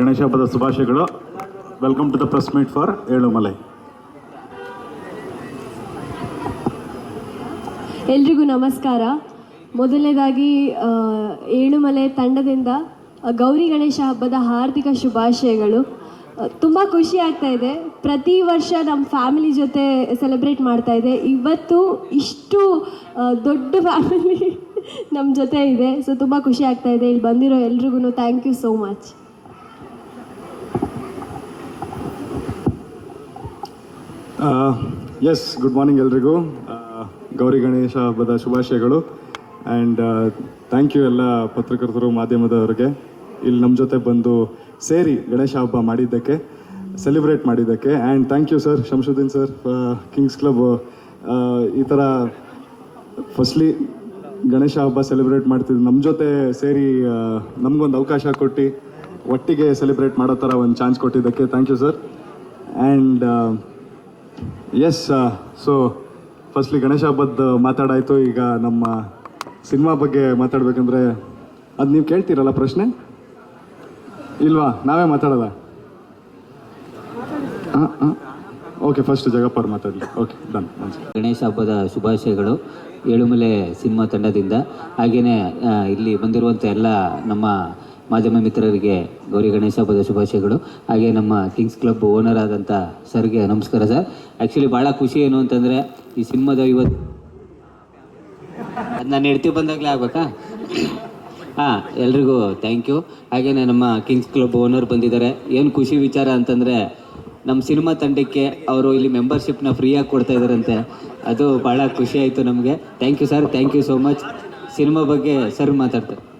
ಗಣೇಶ ಹಬ್ಬದ ಶುಭಾಶಯಗಳು. Welcome to the press meet for Elumale ಎಲ್ರಿಗೂ ನಮಸ್ಕಾರ. ಮೊದಲನೇದಾಗಿ ಏಳುಮಲೆ ತಂಡದಿಂದ ಗೌರಿ ಗಣೇಶ ಹಬ್ಬದ ಹಾರ್ದಿಕ ಶುಭಾಶಯಗಳು. ತುಂಬ ಖುಷಿ ಆಗ್ತಾ ಇದೆ. ಪ್ರತಿ ವರ್ಷ ನಮ್ಮ ಫ್ಯಾಮಿಲಿ ಜೊತೆ ಸೆಲೆಬ್ರೇಟ್ ಮಾಡ್ತಾ ಇದೆ. ಇವತ್ತು ಇಷ್ಟು ದೊಡ್ಡ ಫ್ಯಾಮಿಲಿ ನಮ್ಮ ಜೊತೆ ಇದೆ. ಸೊ, ತುಂಬ ಖುಷಿ ಆಗ್ತಾ ಇದೆ. ಇಲ್ಲಿ ಬಂದಿರೋ ಎಲ್ರಿಗೂ thank you so much yes good morning ಎಲ್ರಿಗೂ. ಗೌರಿ ಗಣೇಶ ಹಬ್ಬದ ಶುಭಾಶಯಗಳು. ಆ್ಯಂಡ್ ಥ್ಯಾಂಕ್ ಯು ಎಲ್ಲ ಪತ್ರಕರ್ತರು, ಮಾಧ್ಯಮದವರಿಗೆ. ಇಲ್ಲಿ ನಮ್ಮ ಜೊತೆ ಬಂದು ಸೇರಿ ಗಣೇಶ ಹಬ್ಬ ಮಾಡಿದ್ದಕ್ಕೆ ಸೆಲೆಬ್ರೇಟ್ ಮಾಡಿದ್ದಕ್ಕೆ. And thank you sir Shamsuddin sir Kings club ಈ ಥರ ಫಸ್ಟ್ಲಿ ಗಣೇಶ ಹಬ್ಬ ಸೆಲೆಬ್ರೇಟ್ ಮಾಡ್ತಿದ್ದು ನಮ್ಮ ಜೊತೆ ಸೇರಿ ನಮಗೊಂದು ಅವಕಾಶ ಕೊಟ್ಟು, ಒಟ್ಟಿಗೆ ಸೆಲೆಬ್ರೇಟ್ ಮಾಡೋ ಥರ ಒಂದು ಚಾನ್ಸ್ ಕೊಟ್ಟಿದ್ದಕ್ಕೆ thank you sir and yes so firstly Ganesha ಹಬ್ಬದ ಮಾತಾಡಾಯಿತು. ಈಗ ನಮ್ಮ ಸಿನಿಮಾ ಬಗ್ಗೆ ಮಾತಾಡಬೇಕಂದ್ರೆ ಅದು ನೀವು ಕೇಳ್ತೀರಲ್ಲ ಪ್ರಶ್ನೆ? ಇಲ್ವಾ? ನಾವೇ ಮಾತಾಡೋದ? ಓಕೆ ಫಸ್ಟ್ ಜಗಪ್ಪವ್ರು ಮಾತಾಡಲಿ. ಓಕೆ ಡನ್ ಗಣೇಶ ಹಬ್ಬದ ಶುಭಾಶಯಗಳು. ಏಳುಮಲೆ ಸಿನಿಮಾ ತಂಡದಿಂದ. ಹಾಗೆಯೇ ಇಲ್ಲಿ ಬಂದಿರುವಂಥ ಎಲ್ಲ ನಮ್ಮ ಮಾಧ್ಯಮ ಮಿತ್ರರಿಗೆ ಗೌರಿ ಗಣೇಶ ಹಬ್ಬದ ಶುಭಾಶಯಗಳು. ಹಾಗೆ ನಮ್ಮ ಕಿಂಗ್ಸ್ ಕ್ಲಬ್ ಓನರ್ ಆದಂಥ ಸರ್ಗೆ ನಮಸ್ಕಾರ ಸರ್. ಆ್ಯಕ್ಚುಲಿ ಭಾಳ ಖುಷಿ ಏನು ಅಂತಂದರೆ ಈ ಸಿನಿಮಾದ ಇವತ್ತು ಅದು ನಾನು ಹೆಡ್ತಿ ಬಂದಾಗಲೇ ಆಗ್ಬೇಕಾ? ಹಾಂ, ಎಲ್ರಿಗೂ ಥ್ಯಾಂಕ್ ಯು ಹಾಗೆಯೇ ನಮ್ಮ ಕಿಂಗ್ಸ್ ಕ್ಲಬ್ ಓನರ್ ಬಂದಿದ್ದಾರೆ. ಏನು ಖುಷಿ ವಿಚಾರ ಅಂತಂದರೆ ನಮ್ಮ ಸಿನಿಮಾ ತಂಡಕ್ಕೆ ಅವರು ಇಲ್ಲಿ ಮೆಂಬರ್ಶಿಪ್ನ ಫ್ರೀಯಾಗಿ ಕೊಡ್ತಾ ಇದ್ದಾರಂತೆ. ಅದು ಭಾಳ ಖುಷಿ ಆಯಿತು ನಮಗೆ. Thank you sir thank you so much cinema ಬಗ್ಗೆ ಸರ್ ಮಾತಾಡ್ತಾರೆ.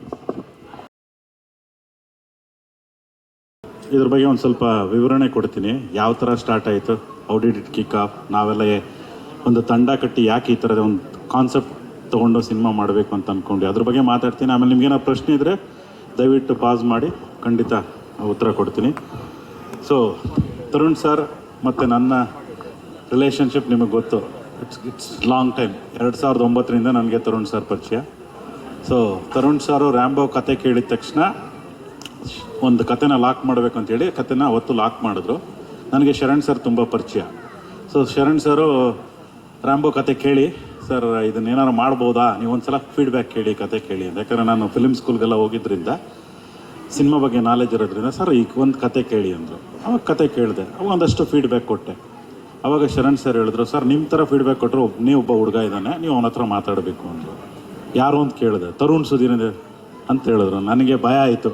ಇದ್ರ ಬಗ್ಗೆ ಒಂದು ಸ್ವಲ್ಪ ವಿವರಣೆ ಕೊಡ್ತೀನಿ. ಯಾವ ಥರ ಸ್ಟಾರ್ಟ್ ಆಯಿತು? ಔ ಡಿಡ್ ಇಟ್ ಕಿಕ್ ಆಫ್ ನಾವೆಲ್ಲ ಒಂದು ತಂಡ ಕಟ್ಟಿ ಯಾಕೆ ಈ ಥರದ ಒಂದು ಕಾನ್ಸೆಪ್ಟ್ ತೊಗೊಂಡು ಸಿನಿಮಾ ಮಾಡಬೇಕು ಅಂತ ಅಂದ್ಕೊಂಡು ಅದ್ರ ಬಗ್ಗೆ ಮಾತಾಡ್ತೀನಿ. ಆಮೇಲೆ ನಿಮ್ಗೇನೋ ಪ್ರಶ್ನೆ ಇದ್ದರೆ ದಯವಿಟ್ಟು ಪಾಸ್ ಮಾಡಿ. ಖಂಡಿತ ಉತ್ತರ ಕೊಡ್ತೀನಿ. ಸೊ ತರುಣ್ ಸರ್ ಮತ್ತು ನನ್ನ ರಿಲೇಷನ್ಶಿಪ್ ನಿಮಗೆ ಗೊತ್ತು. ಇಟ್ಸ್ ಇಟ್ಸ್ ಲಾಂಗ್ ಟೈಮ್ ಎರಡು ಸಾವಿರದ ಒಂಬತ್ತರಿಂದ ನನಗೆ ತರುಣ್ ಸರ್ ಪರಿಚಯ. ಸೊ ತರುಣ್ ಸಾರು ರ್ಯಾಂಬೋ ಕತೆ ಕೇಳಿದ ತಕ್ಷಣ ಒಂದು ಕತೆನ ಲಾಕ್ ಮಾಡಬೇಕು ಅಂತೇಳಿ ಕತೆನ ಅವತ್ತು ಲಾಕ್ ಮಾಡಿದ್ರು. ನನಗೆ ಶರಣ್ ಸರ್ ತುಂಬ ಪರಿಚಯ. ಸೊ ಶರಣ್ ಸರು, ರಾಂಬೋ ಕತೆ ಕೇಳಿ, ಸರ್, ಇದನ್ನ ಏನಾರು ಮಾಡ್ಬೋದಾ? ನೀವು ಒಂದ್ಸಲ ಫೀಡ್ಬ್ಯಾಕ್ ಕೇಳಿ, ಕತೆ ಕೇಳಿ ಅಂತ. ಯಾಕಂದರೆ ನಾನು ಫಿಲ್ಮ್ ಸ್ಕೂಲ್ಗೆಲ್ಲ ಹೋಗಿದ್ರಿಂದ, ಸಿನಿಮಾ ಬಗ್ಗೆ ನಾಲೆಜ್ ಇರೋದ್ರಿಂದ, ಸರ್, ಈಗ ಒಂದು ಕತೆ ಕೇಳಿ ಅಂದರು. ಅವಾಗ ಕತೆ ಕೇಳಿದೆ. ಅವಾಗ ಒಂದಷ್ಟು ಫೀಡ್ಬ್ಯಾಕ್ ಕೊಟ್ಟೆ. ಅವಾಗ ಶರಣ್ ಸರ್ ಹೇಳಿದ್ರು, ಸರ್ ನಿಮ್ಮ ಥರ ಫೀಡ್ಬ್ಯಾಕ್ ಕೊಟ್ಟರು ನೀವು ಒಬ್ಬ ಹುಡುಗ ಇದ್ದಾನೆ, ನೀವು ಅವನ ಹತ್ರ ಮಾತಾಡಬೇಕು ಅಂದರು. ಯಾರು ಅಂತ ಕೇಳಿದೆ. ತರುಣ್ ಸುಧೀರ್ ಅಂತ ಹೇಳಿದ್ರು. ನನಗೆ ಭಯ ಆಯಿತು.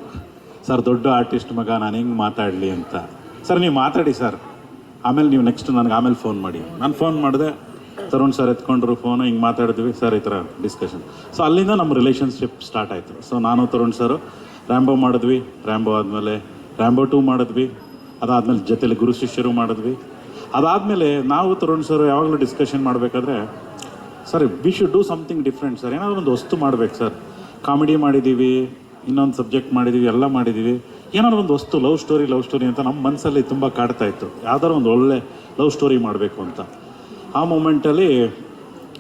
ಸರ್ ದೊಡ್ಡ ಆರ್ಟಿಸ್ಟ್ ಮಗ, ನಾನು ಹೆಂಗೆ ಮಾತಾಡಲಿ ಅಂತ. ಸರ್ ನೀವು ಮಾತಾಡಿ ಸರ್ ಆಮೇಲೆ ನೀವು ನೆಕ್ಸ್ಟ್ ನನಗೆ ಆಮೇಲೆ ಫೋನ್ ಮಾಡಿ. ನಾನು ಫೋನ್ ಮಾಡಿದೆ, ತರುಣ್ ಸರ್ ಎತ್ಕೊಂಡ್ರು ಫೋನು ಹಿಂಗೆ ಮಾತಾಡಿದ್ವಿ ಸರ್ ಈ ಥರ ಡಿಸ್ಕಷನ್ ಸೊ ಅಲ್ಲಿಂದ ನಮ್ಮ ರಿಲೇಷನ್ಶಿಪ್ ಸ್ಟಾರ್ಟ್ ಆಯಿತು. ಸೊ ನಾನು, ತರುಣ್ ಸರು ರ್ಯಾಂಬೋ ಮಾಡಿದ್ವಿ. ರ್ಯಾಂಬೋ ಆದಮೇಲೆ ರ್ಯಾಂಬೋ ಟೂ ಮಾಡಿದ್ವಿ. ಅದಾದಮೇಲೆ ಜೊತೆಲಿ ಗುರು ಶಿಷ್ಯರು ಮಾಡಿದ್ವಿ. ಅದಾದಮೇಲೆ ನಾವು, ತರುಣ್ ಸರ್ ಯಾವಾಗಲೂ ಡಿಸ್ಕಷನ್ ಮಾಡಬೇಕಾದ್ರೆ sir we should do something different sir ಏನಾದರೂ ಒಂದು ವಸ್ತು ಮಾಡ್ಬೇಕು ಸರ್ ಕಾಮಿಡಿ ಮಾಡಿದ್ದೀವಿ ಇನ್ನೊಂದು ಸಬ್ಜೆಕ್ಟ್ ಮಾಡಿದ್ದೀವಿ ಎಲ್ಲ ಮಾಡಿದ್ದೀವಿ ಏನಾದ್ರು ಒಂದು ವಸ್ತು ಲವ್ ಸ್ಟೋರಿ ಲವ್ ಸ್ಟೋರಿ ಅಂತ ನಮ್ಮ ಮನಸ್ಸಲ್ಲಿ ತುಂಬ ಕಾಡ್ತಾ ಇತ್ತು. ಯಾವ್ದಾದ್ರು ಒಂದು ಒಳ್ಳೆ ಲವ್ ಸ್ಟೋರಿ ಮಾಡಬೇಕು ಅಂತ. ಆ ಮೂಮೆಂಟಲ್ಲಿ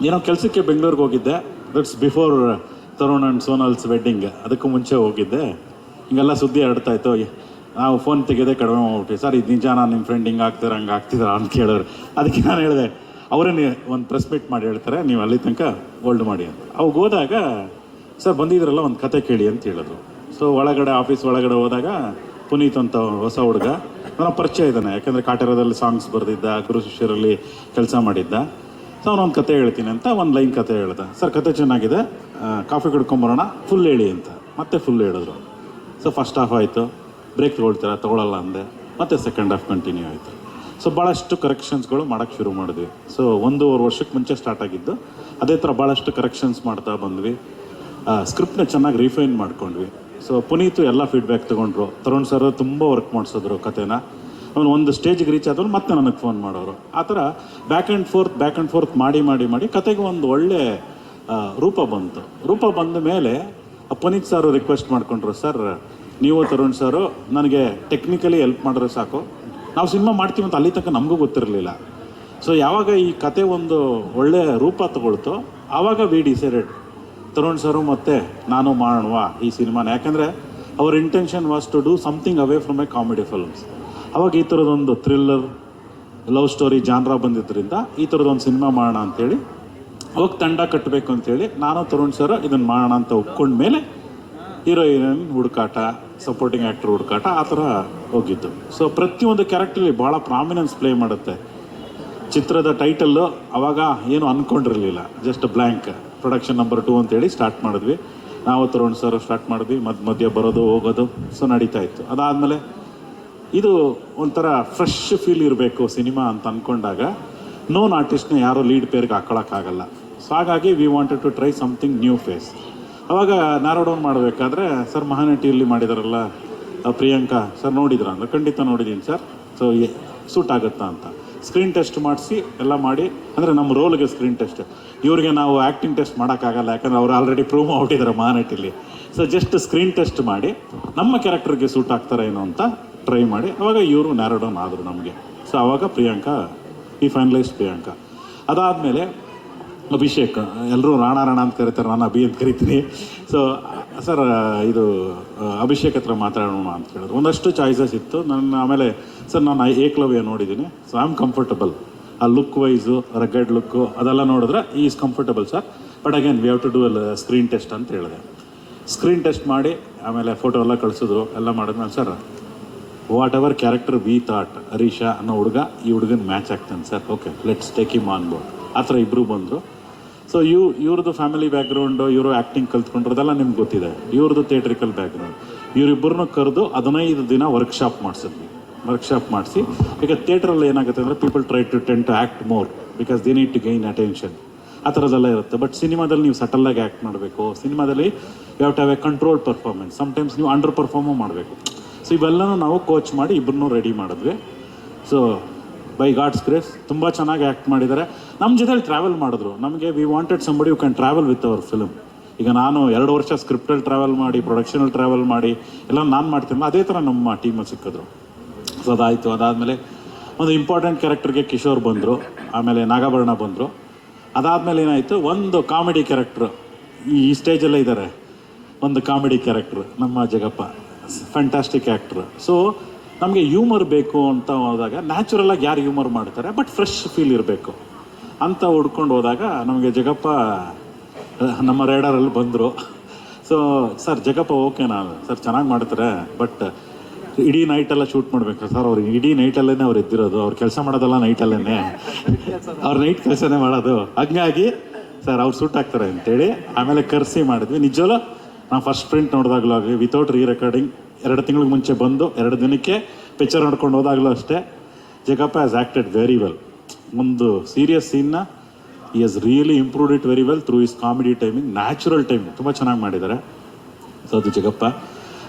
ಏನೋ ಕೆಲಸಕ್ಕೆ ಬೆಂಗಳೂರಿಗೆ ಹೋಗಿದ್ದೆ. That's before Tarun and Sonal's wedding ಅದಕ್ಕೂ ಮುಂಚೆ ಹೋಗಿದ್ದೆ. ಹಿಂಗೆಲ್ಲ ಸುದ್ದಿ ಹರಡ್ತಾ ಇತ್ತು. ನಾವು ಫೋನ್ ತೆಗೆದೇ ಕಡಿಮೆ ಹೋಗ್ಬಿಟ್ಟು ಸರ್, ಇದು ನಿಜ ನಾನು ನಿಮ್ಮ ಫ್ರೆಂಡ್ ಹಿಂಗೆ ಆಗ್ತೀರ, ಹಂಗೆ ಆಗ್ತಿದ್ರ ಅಂತ ಕೇಳೋರು. ಅದಕ್ಕೆ ನಾನು ಹೇಳಿದೆ ಅವರೇ ಒಂದು ಪ್ರೆಸ್ ಮೀಟ್ ಮಾಡಿ ಹೇಳ್ತಾರೆ. ನೀವು ಅಲ್ಲಿ ತನಕ ಹೋಲ್ಡ್ ಮಾಡಿ ಅಂತ. ಅವಾಗ ಹೋದಾಗ ಸರ್, ಬಂದಿದ್ರಲ್ಲ, ಒಂದು ಕತೆ ಕೇಳಿ ಅಂತ ಹೇಳಿದ್ರು ಸೊ ಒಳಗಡೆ ಆಫೀಸ್ ಒಳಗಡೆ ಹೋದಾಗ ಪುನೀತ್ ಅಂತ ಹೊಸ ಹುಡುಗ ನನ್ನ ಪರಿಚಯ ಇದ್ದಾನೆ. ಯಾಕಂದರೆ ಕಾಟೇರದಲ್ಲಿ ಸಾಂಗ್ಸ್ ಬರೆದಿದ್ದ, ಗುರು ಶಿಷ್ಯರಲ್ಲಿ ಕೆಲಸ ಮಾಡಿದ್ದ. ಸೊ ಅವನೊಂದು ಕತೆ ಹೇಳ್ತೀನಿ ಅಂತ ಒಂದು ಲೈನ್ ಕತೆ ಹೇಳ್ದ. ಸರ್, ಕತೆ ಚೆನ್ನಾಗಿದೆ. ಕಾಫಿ ಕುಡ್ಕೊಂಬರೋಣ. ಫುಲ್ ಹೇಳಿ ಅಂತ. ಮತ್ತೆ ಫುಲ್ ಹೇಳಿದ್ರು. ಸೊ ಫಸ್ಟ್ ಹಾಫ್ ಆಯಿತು. ಬ್ರೇಕ್ ತೊಗೊಳ್ತೀರಾ? ತೊಗೊಳಲ್ಲ ಅಂದೆ. ಮತ್ತೆ ಸೆಕೆಂಡ್ ಹಾಫ್ ಕಂಟಿನ್ಯೂ ಆಯಿತು. ಸೊ ಭಾಳಷ್ಟು ಕರೆಕ್ಷನ್ಸ್ಗಳು ಮಾಡೋಕ್ಕೆ ಶುರು ಮಾಡಿದ್ವಿ. ಸೊ ಒಂದೂವರೆ ವರ್ಷಕ್ಕೆ ಮುಂಚೆ ಸ್ಟಾರ್ಟ್ ಆಗಿದ್ದು, ಅದೇ ಥರ ಭಾಳಷ್ಟು ಕರೆಕ್ಷನ್ಸ್ ಮಾಡ್ತಾ ಬಂದ್ವಿ. ಸ್ಕ್ರಿಪ್ಟ್ನ ಚೆನ್ನಾಗಿ ರಿಫೈನ್ ಮಾಡ್ಕೊಂಡ್ವಿ. ಸೊ ಪುನೀತು ಎಲ್ಲ ಫೀಡ್ಬ್ಯಾಕ್ ತೊಗೊಂಡ್ರು. ತರುಣ್ ಸರ್ ತುಂಬ ವರ್ಕ್ ಮಾಡಿಸಿದ್ರು ಕತೆನ ಅವನು ಒಂದು ಸ್ಟೇಜಿಗೆ ರೀಚ್ ಆದವ್ರು ಮತ್ತೆ ನನಗೆ ಫೋನ್ ಮಾಡೋರು. ಆ ಥರ back and forth back and forth ಮಾಡಿ ಮಾಡಿ ಮಾಡಿ ಕತೆಗೆ ಒಂದು ಒಳ್ಳೆ ರೂಪ ಬಂತು. ರೂಪ ಬಂದ ಮೇಲೆ ಪುನೀತ್ ಸರ್ ರಿಕ್ವೆಸ್ಟ್ ಮಾಡಿಕೊಂಡ್ರು ಸರ್ ನೀವು ತರುಣ್ ಸರು ನನಗೆ ಟೆಕ್ನಿಕಲಿ ಹೆಲ್ಪ್ ಮಾಡಿದ್ರೆ ಸಾಕು. ನಾವು ಸಿನಿಮಾ ಮಾಡ್ತೀವಿ ಅಂತ ಅಲ್ಲಿ ತನಕ ನಮಗೂ ಗೊತ್ತಿರಲಿಲ್ಲ. ಸೊ ಯಾವಾಗ ಈ ಕತೆ ಒಂದು ಒಳ್ಳೆಯ ರೂಪ ತಗೊಳ್ತೋ, ಆವಾಗ ವಿ ಡಿಸೈಡೆಡ್ ತರುಣ್ ಸರು ಮತ್ತೆ ನಾನು ಮಾಡೋಣ ಈ ಸಿನಿಮಾನ. ಯಾಕಂದರೆ hour intention was to do something away from a comedy films ಅವಾಗ ಈ ಥರದೊಂದು ಥ್ರಿಲ್ಲರ್ ಲವ್ ಸ್ಟೋರಿ ಜಾನ್ರ ಬಂದಿದ್ದರಿಂದ ಈ ಥರದೊಂದು ಸಿನಿಮಾ ಮಾಡೋಣ ಅಂತೇಳಿ ಅವಾಗ ತಂಡ ಕಟ್ಟಬೇಕು ಅಂತೇಳಿ ನಾನು ತರುಣ್ ಸರ್ ಇದನ್ನು ಮಾಡೋಣ ಅಂತ ಒಪ್ಕೊಂಡ್ಮೇಲೆ ಹೀರೋಯಿನ್ ಹುಡುಕಾಟ ಸಪೋರ್ಟಿಂಗ್ ಆ್ಯಕ್ಟರ್ ಹುಡುಕಾಟ ಆ ಥರ ಹೋಗಿದ್ದು. ಸೊ ಪ್ರತಿಯೊಂದು ಕ್ಯಾರೆಕ್ಟ್ರಲ್ಲಿ ಭಾಳ ಪ್ರಾಮಿನೆನ್ಸ್ ಪ್ಲೇ ಮಾಡುತ್ತೆ. ಚಿತ್ರದ ಟೈಟಲ್ಲು ಅವಾಗ ಏನು ಅಂದ್ಕೊಂಡಿರಲಿಲ್ಲ just blank production number two ಅಂತೇಳಿ ಸ್ಟಾರ್ಟ್ ಮಾಡಿದ್ವಿ. ನಾವು ತರೋಣ ಸರ್ ಸ್ಟಾರ್ಟ್ ಮಾಡಿದ್ವಿ. ಮಧ್ಯ ಮಧ್ಯೆ ಬರೋದು, ಹೋಗೋದು ಸೊ ನಡೀತಾ ಇತ್ತು. ಅದಾದಮೇಲೆ ಇದು ಒಂಥರ ಫ್ರೆಶ್ ಫೀಲ್ ಇರಬೇಕು ಸಿನಿಮಾ ಅಂತ ಅಂದ್ಕೊಂಡಾಗ ನೋನ್ ಆರ್ಟಿಸ್ಟ್ನ ಯಾರೋ ಲೀಡ್ ಪೇರ್ಗೆ ಹಾಕೊಳಕ್ಕಾಗಲ್ಲ. ಸೊ ಹಾಗಾಗಿ we wanted to try something new face ಅವಾಗ ಡೌನ್ ಮಾಡಬೇಕಾದ್ರೆ ಸರ್ ಮಹಾನಟಿಯಲ್ಲಿ ಮಾಡಿದಾರಲ್ಲ ಪ್ರಿಯಾಂಕಾ ಸರ್ ನೋಡಿದ್ರ ಅಂದ್ರೆ ಖಂಡಿತ ನೋಡಿದ್ದೀನಿ ಸರ್ ಸೊ ಸೂಟ್ ಆಗುತ್ತಾ ಅಂತ. ಸ್ಕ್ರೀನ್ ಟೆಸ್ಟ್ ಮಾಡಿಸಿ, ಎಲ್ಲ ಮಾಡಿ, ಅಂದರೆ ನಮ್ಮ ರೋಲ್ಗೆ ಸ್ಕ್ರೀನ್ ಟೆಸ್ಟ್ ಇವರಿಗೆ ನಾವು ಆ್ಯಕ್ಟಿಂಗ್ ಟೆಸ್ಟ್ ಮಾಡೋಕ್ಕಾಗಲ್ಲ, ಯಾಕಂದರೆ ಅವ್ರು ಆಲ್ರೆಡಿ ಪ್ರೂವ್ ಮಾಡಿದ್ದಾರೆ ಮಹಾನಟಿಲಿ ಸೊ ಜಸ್ಟ್ ಸ್ಕ್ರೀನ್ ಟೆಸ್ಟ್ ಮಾಡಿ, ನಮ್ಮ ಕ್ಯಾರೆಕ್ಟರ್ಗೆ ಸೂಟ್ ಆಗ್ತಾರೆ ಏನೋ ಅಂತ ಟ್ರೈ ಮಾಡಿ, ಅವಾಗ ಇವರು ನ್ಯಾರೋಡೌನ್ ಆದರು ನಮಗೆ. ಸೊ ಅವಾಗ ಪ್ರಿಯಾಂಕಾ ಈ ಫೈನಲೈಸ್ ಪ್ರಿಯಾಂಕಾ. ಅದಾದಮೇಲೆ ಅಭಿಷೇಕ್. ಎಲ್ಲರೂ ರಾಣ ರಾಣ ಅಂತ ಕರೀತಾರೆ ನಾನು ಅಭಿ ಅಂತ ಕರಿತೀನಿ. ಸೊ ಸರ್, ಇದು ಅಭಿಷೇಕ್ ಹತ್ರ ಮಾತಾಡೋಣ ಅಂತ ಹೇಳಿದ್ರು ಒಂದಷ್ಟು ಚಾಯ್ಸಸ್ ಇತ್ತು. ನನ್ನ ಆಮೇಲೆ, ಸರ್, ನಾನು ಏಕ್ಲವ್ಯ ನೋಡಿದ್ದೀನಿ. ಸೊ ಐ ಆಮ್ ಕಂಫರ್ಟಬಲ್ ಆ ಲುಕ್ ವೈಸು ರಗಡ್ ಲುಕ್ಕು ಅದೆಲ್ಲ ನೋಡಿದ್ರೆ is comfortable sir but again we have to do all screen test ಅಂತ ಹೇಳಿದೆ. ಸ್ಕ್ರೀನ್ ಟೆಸ್ಟ್ ಮಾಡಿ, ಆಮೇಲೆ ಫೋಟೋ ಎಲ್ಲ ಕಳಿಸಿದ್ರು, ಎಲ್ಲ ಮಾಡಿದ್ಮೇಲೆ sir whatever character we thought Harisha ಅನ್ನೋ ಹುಡುಗ ಈ ಹುಡುಗನ ಮ್ಯಾಚ್ ಆಗ್ತಾನೆ sir okay let's take him on board ಆ ಥರ ಇಬ್ಬರು ಬಂದರು. ಸೊ ಇವ್ ಇವ್ರದ್ದು ಫ್ಯಾಮಿಲಿ ಬ್ಯಾಕ್ಗ್ರೌಂಡು ಇವರು ಆ್ಯಕ್ಟಿಂಗ್ ಕಲ್ತ್ಕೊಂಡಿರೋದೆಲ್ಲ ನಿಮ್ಗೆ ಗೊತ್ತಿದೆ. ಇವ್ರದ್ದು ಥಿಯೇಟ್ರಿಕಲ್ ಬ್ಯಾಕ್ಗ್ರೌಂಡ್ ಇವರಿಬ್ಬರನ್ನೂ ಕರೆದು ಹದಿನೈದು ದಿನ ವರ್ಕ್ಶಾಪ್ ಮಾಡಿಸಿದ್ವಿ. ವರ್ಕ್ಶಾಪ್ ಮಾಡಿಸಿ, ಈಗ ಥಿಯೇಟ್ರಲ್ಲಿ ಏನಾಗುತ್ತೆ ಅಂದರೆ people try to tend to act more because they need to gain attention ಆ ಥರದ್ದೆಲ್ಲ ಇರುತ್ತೆ. ಬಟ್ ಸಿನಿಮಾದಲ್ಲಿ ನೀವು ಸಟಲ್ಲಾಗಿ ಆ್ಯಕ್ಟ್ ಮಾಡಬೇಕು. ಸಿನಿಮಾದಲ್ಲಿ you have to have a control performance sometimes ನೀವು ಅಂಡರ್ ಪರ್ಫಾರ್ಮು ಮಾಡಬೇಕು. ಸೊ ಇವೆಲ್ಲನೂ ನಾವು ಕೋಚ್ ಮಾಡಿ ಇಬ್ಬರನ್ನೂ ರೆಡಿ ಮಾಡಿದ್ವಿ. ಸೊ ಬೈ ಗಾಡ್ಸ್ ಗ್ರೇಸ್ ತುಂಬ ಚೆನ್ನಾಗಿ ಆ್ಯಕ್ಟ್ ಮಾಡಿದ್ದಾರೆ. ನಮ್ಮ ಜೊತೆಲಿ ಟ್ರಾವೆಲ್ ಮಾಡಿದ್ರು. ನಮಗೆ we wanted somebody you can travel with our film ಈಗ ನಾನು ಎರಡು ವರ್ಷ ಸ್ಕ್ರಿಪ್ಟಲ್ಲಿ ಟ್ರಾವೆಲ್ ಮಾಡಿ ಪ್ರೊಡಕ್ಷನಲ್ಲಿ ಟ್ರಾವೆಲ್ ಮಾಡಿ, ಎಲ್ಲ ನಾನು ಮಾಡ್ತೀನಿ ಅದೇ ಥರ ನಮ್ಮ ಟೀಮಲ್ಲಿ ಸಿಕ್ಕಿದ್ರು. ಸೊ ಅದಾಯಿತು. ಅದಾದಮೇಲೆ ಒಂದು ಇಂಪಾರ್ಟೆಂಟ್ ಕ್ಯಾರೆಕ್ಟರ್ಗೆ ಕಿಶೋರ್ ಬಂದರು. ಆಮೇಲೆ ನಾಗಾಭರಣ ಬಂದರು. ಅದಾದಮೇಲೆ ಏನಾಯಿತು? ಒಂದು ಕಾಮಿಡಿ ಕ್ಯಾರೆಕ್ಟ್ರು ಈ ಸ್ಟೇಜಲ್ಲೇ ಇದ್ದಾರೆ ಒಂದು ಕಾಮಿಡಿ ಕ್ಯಾರೆಕ್ಟ್ರು ನಮ್ಮ ಜಗಪ್ಪ. ಫ್ಯಾಂಟಾಸ್ಟಿಕ್ ಆ್ಯಕ್ಟ್ರು ಸೊ ನಮಗೆ ಹ್ಯೂಮರ್ ಬೇಕು ಅಂತ ಹೋದಾಗ ನ್ಯಾಚುರಲಾಗಿ ಯಾರು ಹ್ಯೂಮರ್ ಮಾಡ್ತಾರೆ ಬಟ್ ಫ್ರೆಶ್ ಫೀಲ್ ಇರಬೇಕು. ಅಂತ ಹುಡ್ಕೊಂಡು ಹೋದಾಗ ನಮಗೆ ಜಗಪ್ಪ, ನಮ್ಮ ರೇಡರಲ್ಲಿ ಬಂದರು. ಸೊ ಸರ್ ಜಗಪ್ಪ ಓಕೆ ನಾನು ಸರ್ ಚೆನ್ನಾಗಿ ಮಾಡ್ತಾರೆ ಬಟ್ ಇಡೀ ನೈಟೆಲ್ಲ ಶೂಟ್ ಮಾಡಬೇಕು. ಸರ್ ಅವ್ರು ಇಡೀ ನೈಟಲ್ಲೇ ಅವ್ರು ಎದ್ದಿರೋದು, ಅವ್ರು ಕೆಲಸ ಮಾಡೋದಲ್ಲ ನೈಟಲ್ಲೇ ಅವ್ರು ನೈಟ್ ಕೆಲಸನೇ ಮಾಡೋದು. ಹಂಗಾಗಿ ಸರ್ ಅವ್ರು ಸೂಟ್ ಆಗ್ತಾರೆ ಅಂತೇಳಿ ಆಮೇಲೆ ಕರೆಸಿ ಮಾಡಿದ್ವಿ. ನಿಜವಲ್ಲ ನಾವು ಫಸ್ಟ್ ಪ್ರಿಂಟ್ ನೋಡಿದಾಗಲೂ ಆಗಲಿ ವಿತೌಟ್ ರೀ ರೆಕಾರ್ಡಿಂಗ್ ಎರಡು ತಿಂಗಳಿಗೆ ಮುಂಚೆ ಬಂದು ಎರಡು ದಿನಕ್ಕೆ ಪಿಕ್ಚರ್ ನೋಡ್ಕೊಂಡು ಹೋದಾಗಲೂ ಅಷ್ಟೇ. Jagappa has acted very well ಒಂದು ಸೀರಿಯಸ್ ಸೀನ್ನ ಈ has really improved it very well through his comedy timing natural timing ತುಂಬ ಚೆನ್ನಾಗಿ ಮಾಡಿದ್ದಾರೆ. ಸೊ ಅದು ಜಗಪ್ಪ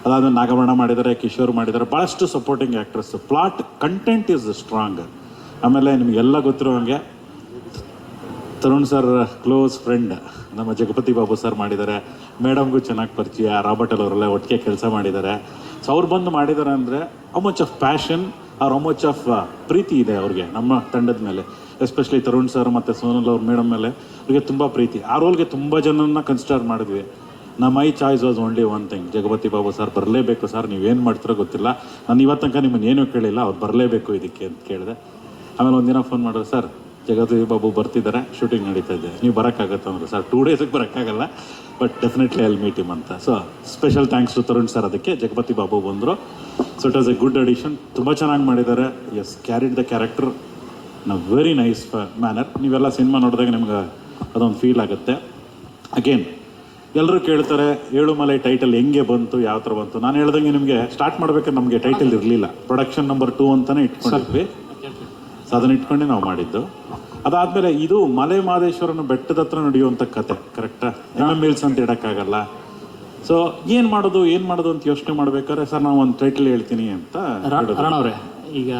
ಅದಾದ ನಾಗಮಣ ಮಾಡಿದ್ದಾರೆ, ಕಿಶೋರ್ ಮಾಡಿದ್ದಾರೆ. ಭಾಳಷ್ಟು supporting actress plot content is strong ಆಮೇಲೆ ನಿಮಗೆಲ್ಲ ಗೊತ್ತಿರೋ ಹಾಗೆ ತರುಣ್ ಸರ್ ಕ್ಲೋಸ್ ಫ್ರೆಂಡ್ ನಮ್ಮ ಜಗಪತಿ ಬಾಬು ಸರ್ ಮಾಡಿದ್ದಾರೆ. ಮೇಡಮ್ಗೂ ಚೆನ್ನಾಗಿ ಪರಿಚಯ, ರಾಬರ್ಟ್ ಅವರೆಲ್ಲ ಒಟ್ಟಿಗೆ ಕೆಲಸ ಮಾಡಿದ್ದಾರೆ. ಸೊ ಅವ್ರು ಬಂದು ಮಾಡಿದ್ದಾರೆ ಅಂದರೆ how much of passion or how much of ಪ್ರೀತಿ ಇದೆ ಅವ್ರಿಗೆ ನಮ್ಮ ತಂಡದ ಮೇಲೆ. ಎಸ್ಪೆಷಲಿ ತರುಣ್ ಸರ್ ಮತ್ತು ಸೋನಲ್ ಅವ್ರ ಮೇಡಮ್ ಮೇಲೆ ಅವ್ರಿಗೆ ತುಂಬ ಪ್ರೀತಿ. ಆ ರೋಲ್ಗೆ ತುಂಬ ಜನನ್ನ ಕನ್ಸಿಡರ್ ಮಾಡಿದ್ವಿ. ನಮ್ಮ my choice was only one thing Jagapathi Babu sir ಬರಲೇಬೇಕು ಸರ್ ನೀವೇನು ಮಾಡ್ತಿರೋ ಗೊತ್ತಿಲ್ಲ. ನಾನು ಇವತ್ತು ತನಕ ನಿಮ್ಮನ್ನು ಏನೂ ಕೇಳಿಲ್ಲ, ಅವ್ರು ಬರಲೇಬೇಕು ಇದಕ್ಕೆ ಅಂತ ಕೇಳಿದೆ. ಆಮೇಲೆ ಒಂದಿನ ಫೋನ್ ಮಾಡಿದ್ರೆ ಸರ್ ಜಗತಿ ಬಾಬು ಬರ್ತಿದ್ದಾರೆ ಶೂಟಿಂಗ್ ನಡೀತಾ ಇದೆ. ನೀವು ಬರೋಕ್ಕಾಗತ್ತೆ ಅಂದ್ರೆ ಸರ್ ಟೂ ಡೇಸಿಗೆ ಬರೋಕ್ಕಾಗಲ್ಲ but definitely I'll meet him ಅಂತ. So special thanks to Tarun sir ಅದಕ್ಕೆ ಜಗಪತಿ ಬಾಬು ಬಂದರು. So it was a good audition ತುಂಬ ಚೆನ್ನಾಗಿ ಮಾಡಿದ್ದಾರೆ. ಎಸ್ ಕ್ಯಾರಿಡ್ ದ ಕ್ಯಾರೆಕ್ಟರ್ನ ವೆರಿ ನೈಸ್ ಮ್ಯಾನರ್ ನೀವೆಲ್ಲ ಸಿನಿಮಾ ನೋಡಿದಾಗ ನಿಮ್ಗೆ ಅದೊಂದು ಫೀಲ್ ಆಗುತ್ತೆ. ಅಗೇನ್ ಎಲ್ಲರೂ ಕೇಳ್ತಾರೆ ಏಳುಮಲೆ ಟೈಟಲ್ ಹೆಂಗೆ ಬಂತು ಯಾವ ಥರ ಬಂತು? ನಾನು ಹೇಳ್ದಂಗೆ ನಿಮಗೆ ಸ್ಟಾರ್ಟ್ ಮಾಡಬೇಕಾದ್ರೆ ನಮಗೆ ಟೈಟಲ್ ಇರಲಿಲ್ಲ. ಪ್ರೊಡಕ್ಷನ್ ನಂಬರ್ ಟೂ ಅಂತಲೇ ಇಟ್ಕೊಂಡಿದ್ವಿ. ಸೊ ಅದನ್ನ ಇಟ್ಕೊಂಡೆ ನಾವು ಮಾಡಿದ್ದು. ಅದಾದ್ಮೇಲೆ ಇದು ಮಲೆ ಮಹದೇಶ್ವರನ ಬೆಟ್ಟದ ಹತ್ರ ನಡೆಯುವಂಥ ಕತೆ ಕರೆಕ್ಟಾ ಎಂ ಎಂ ಹಿಲ್ಸ್ ಅಂತ ಇಡೋಕ್ಕಾಗಲ್ಲ. ಸೊ ಏನು ಮಾಡೋದು ಏನು ಮಾಡೋದು ಅಂತ ಯೋಚನೆ ಮಾಡ್ಬೇಕಾದ್ರೆ ಸರ್ ನಾವು ಒಂದು ಟೈಟಲ್ ಹೇಳ್ತೀನಿ ಅಂತ ಅವರೇ ಈಗ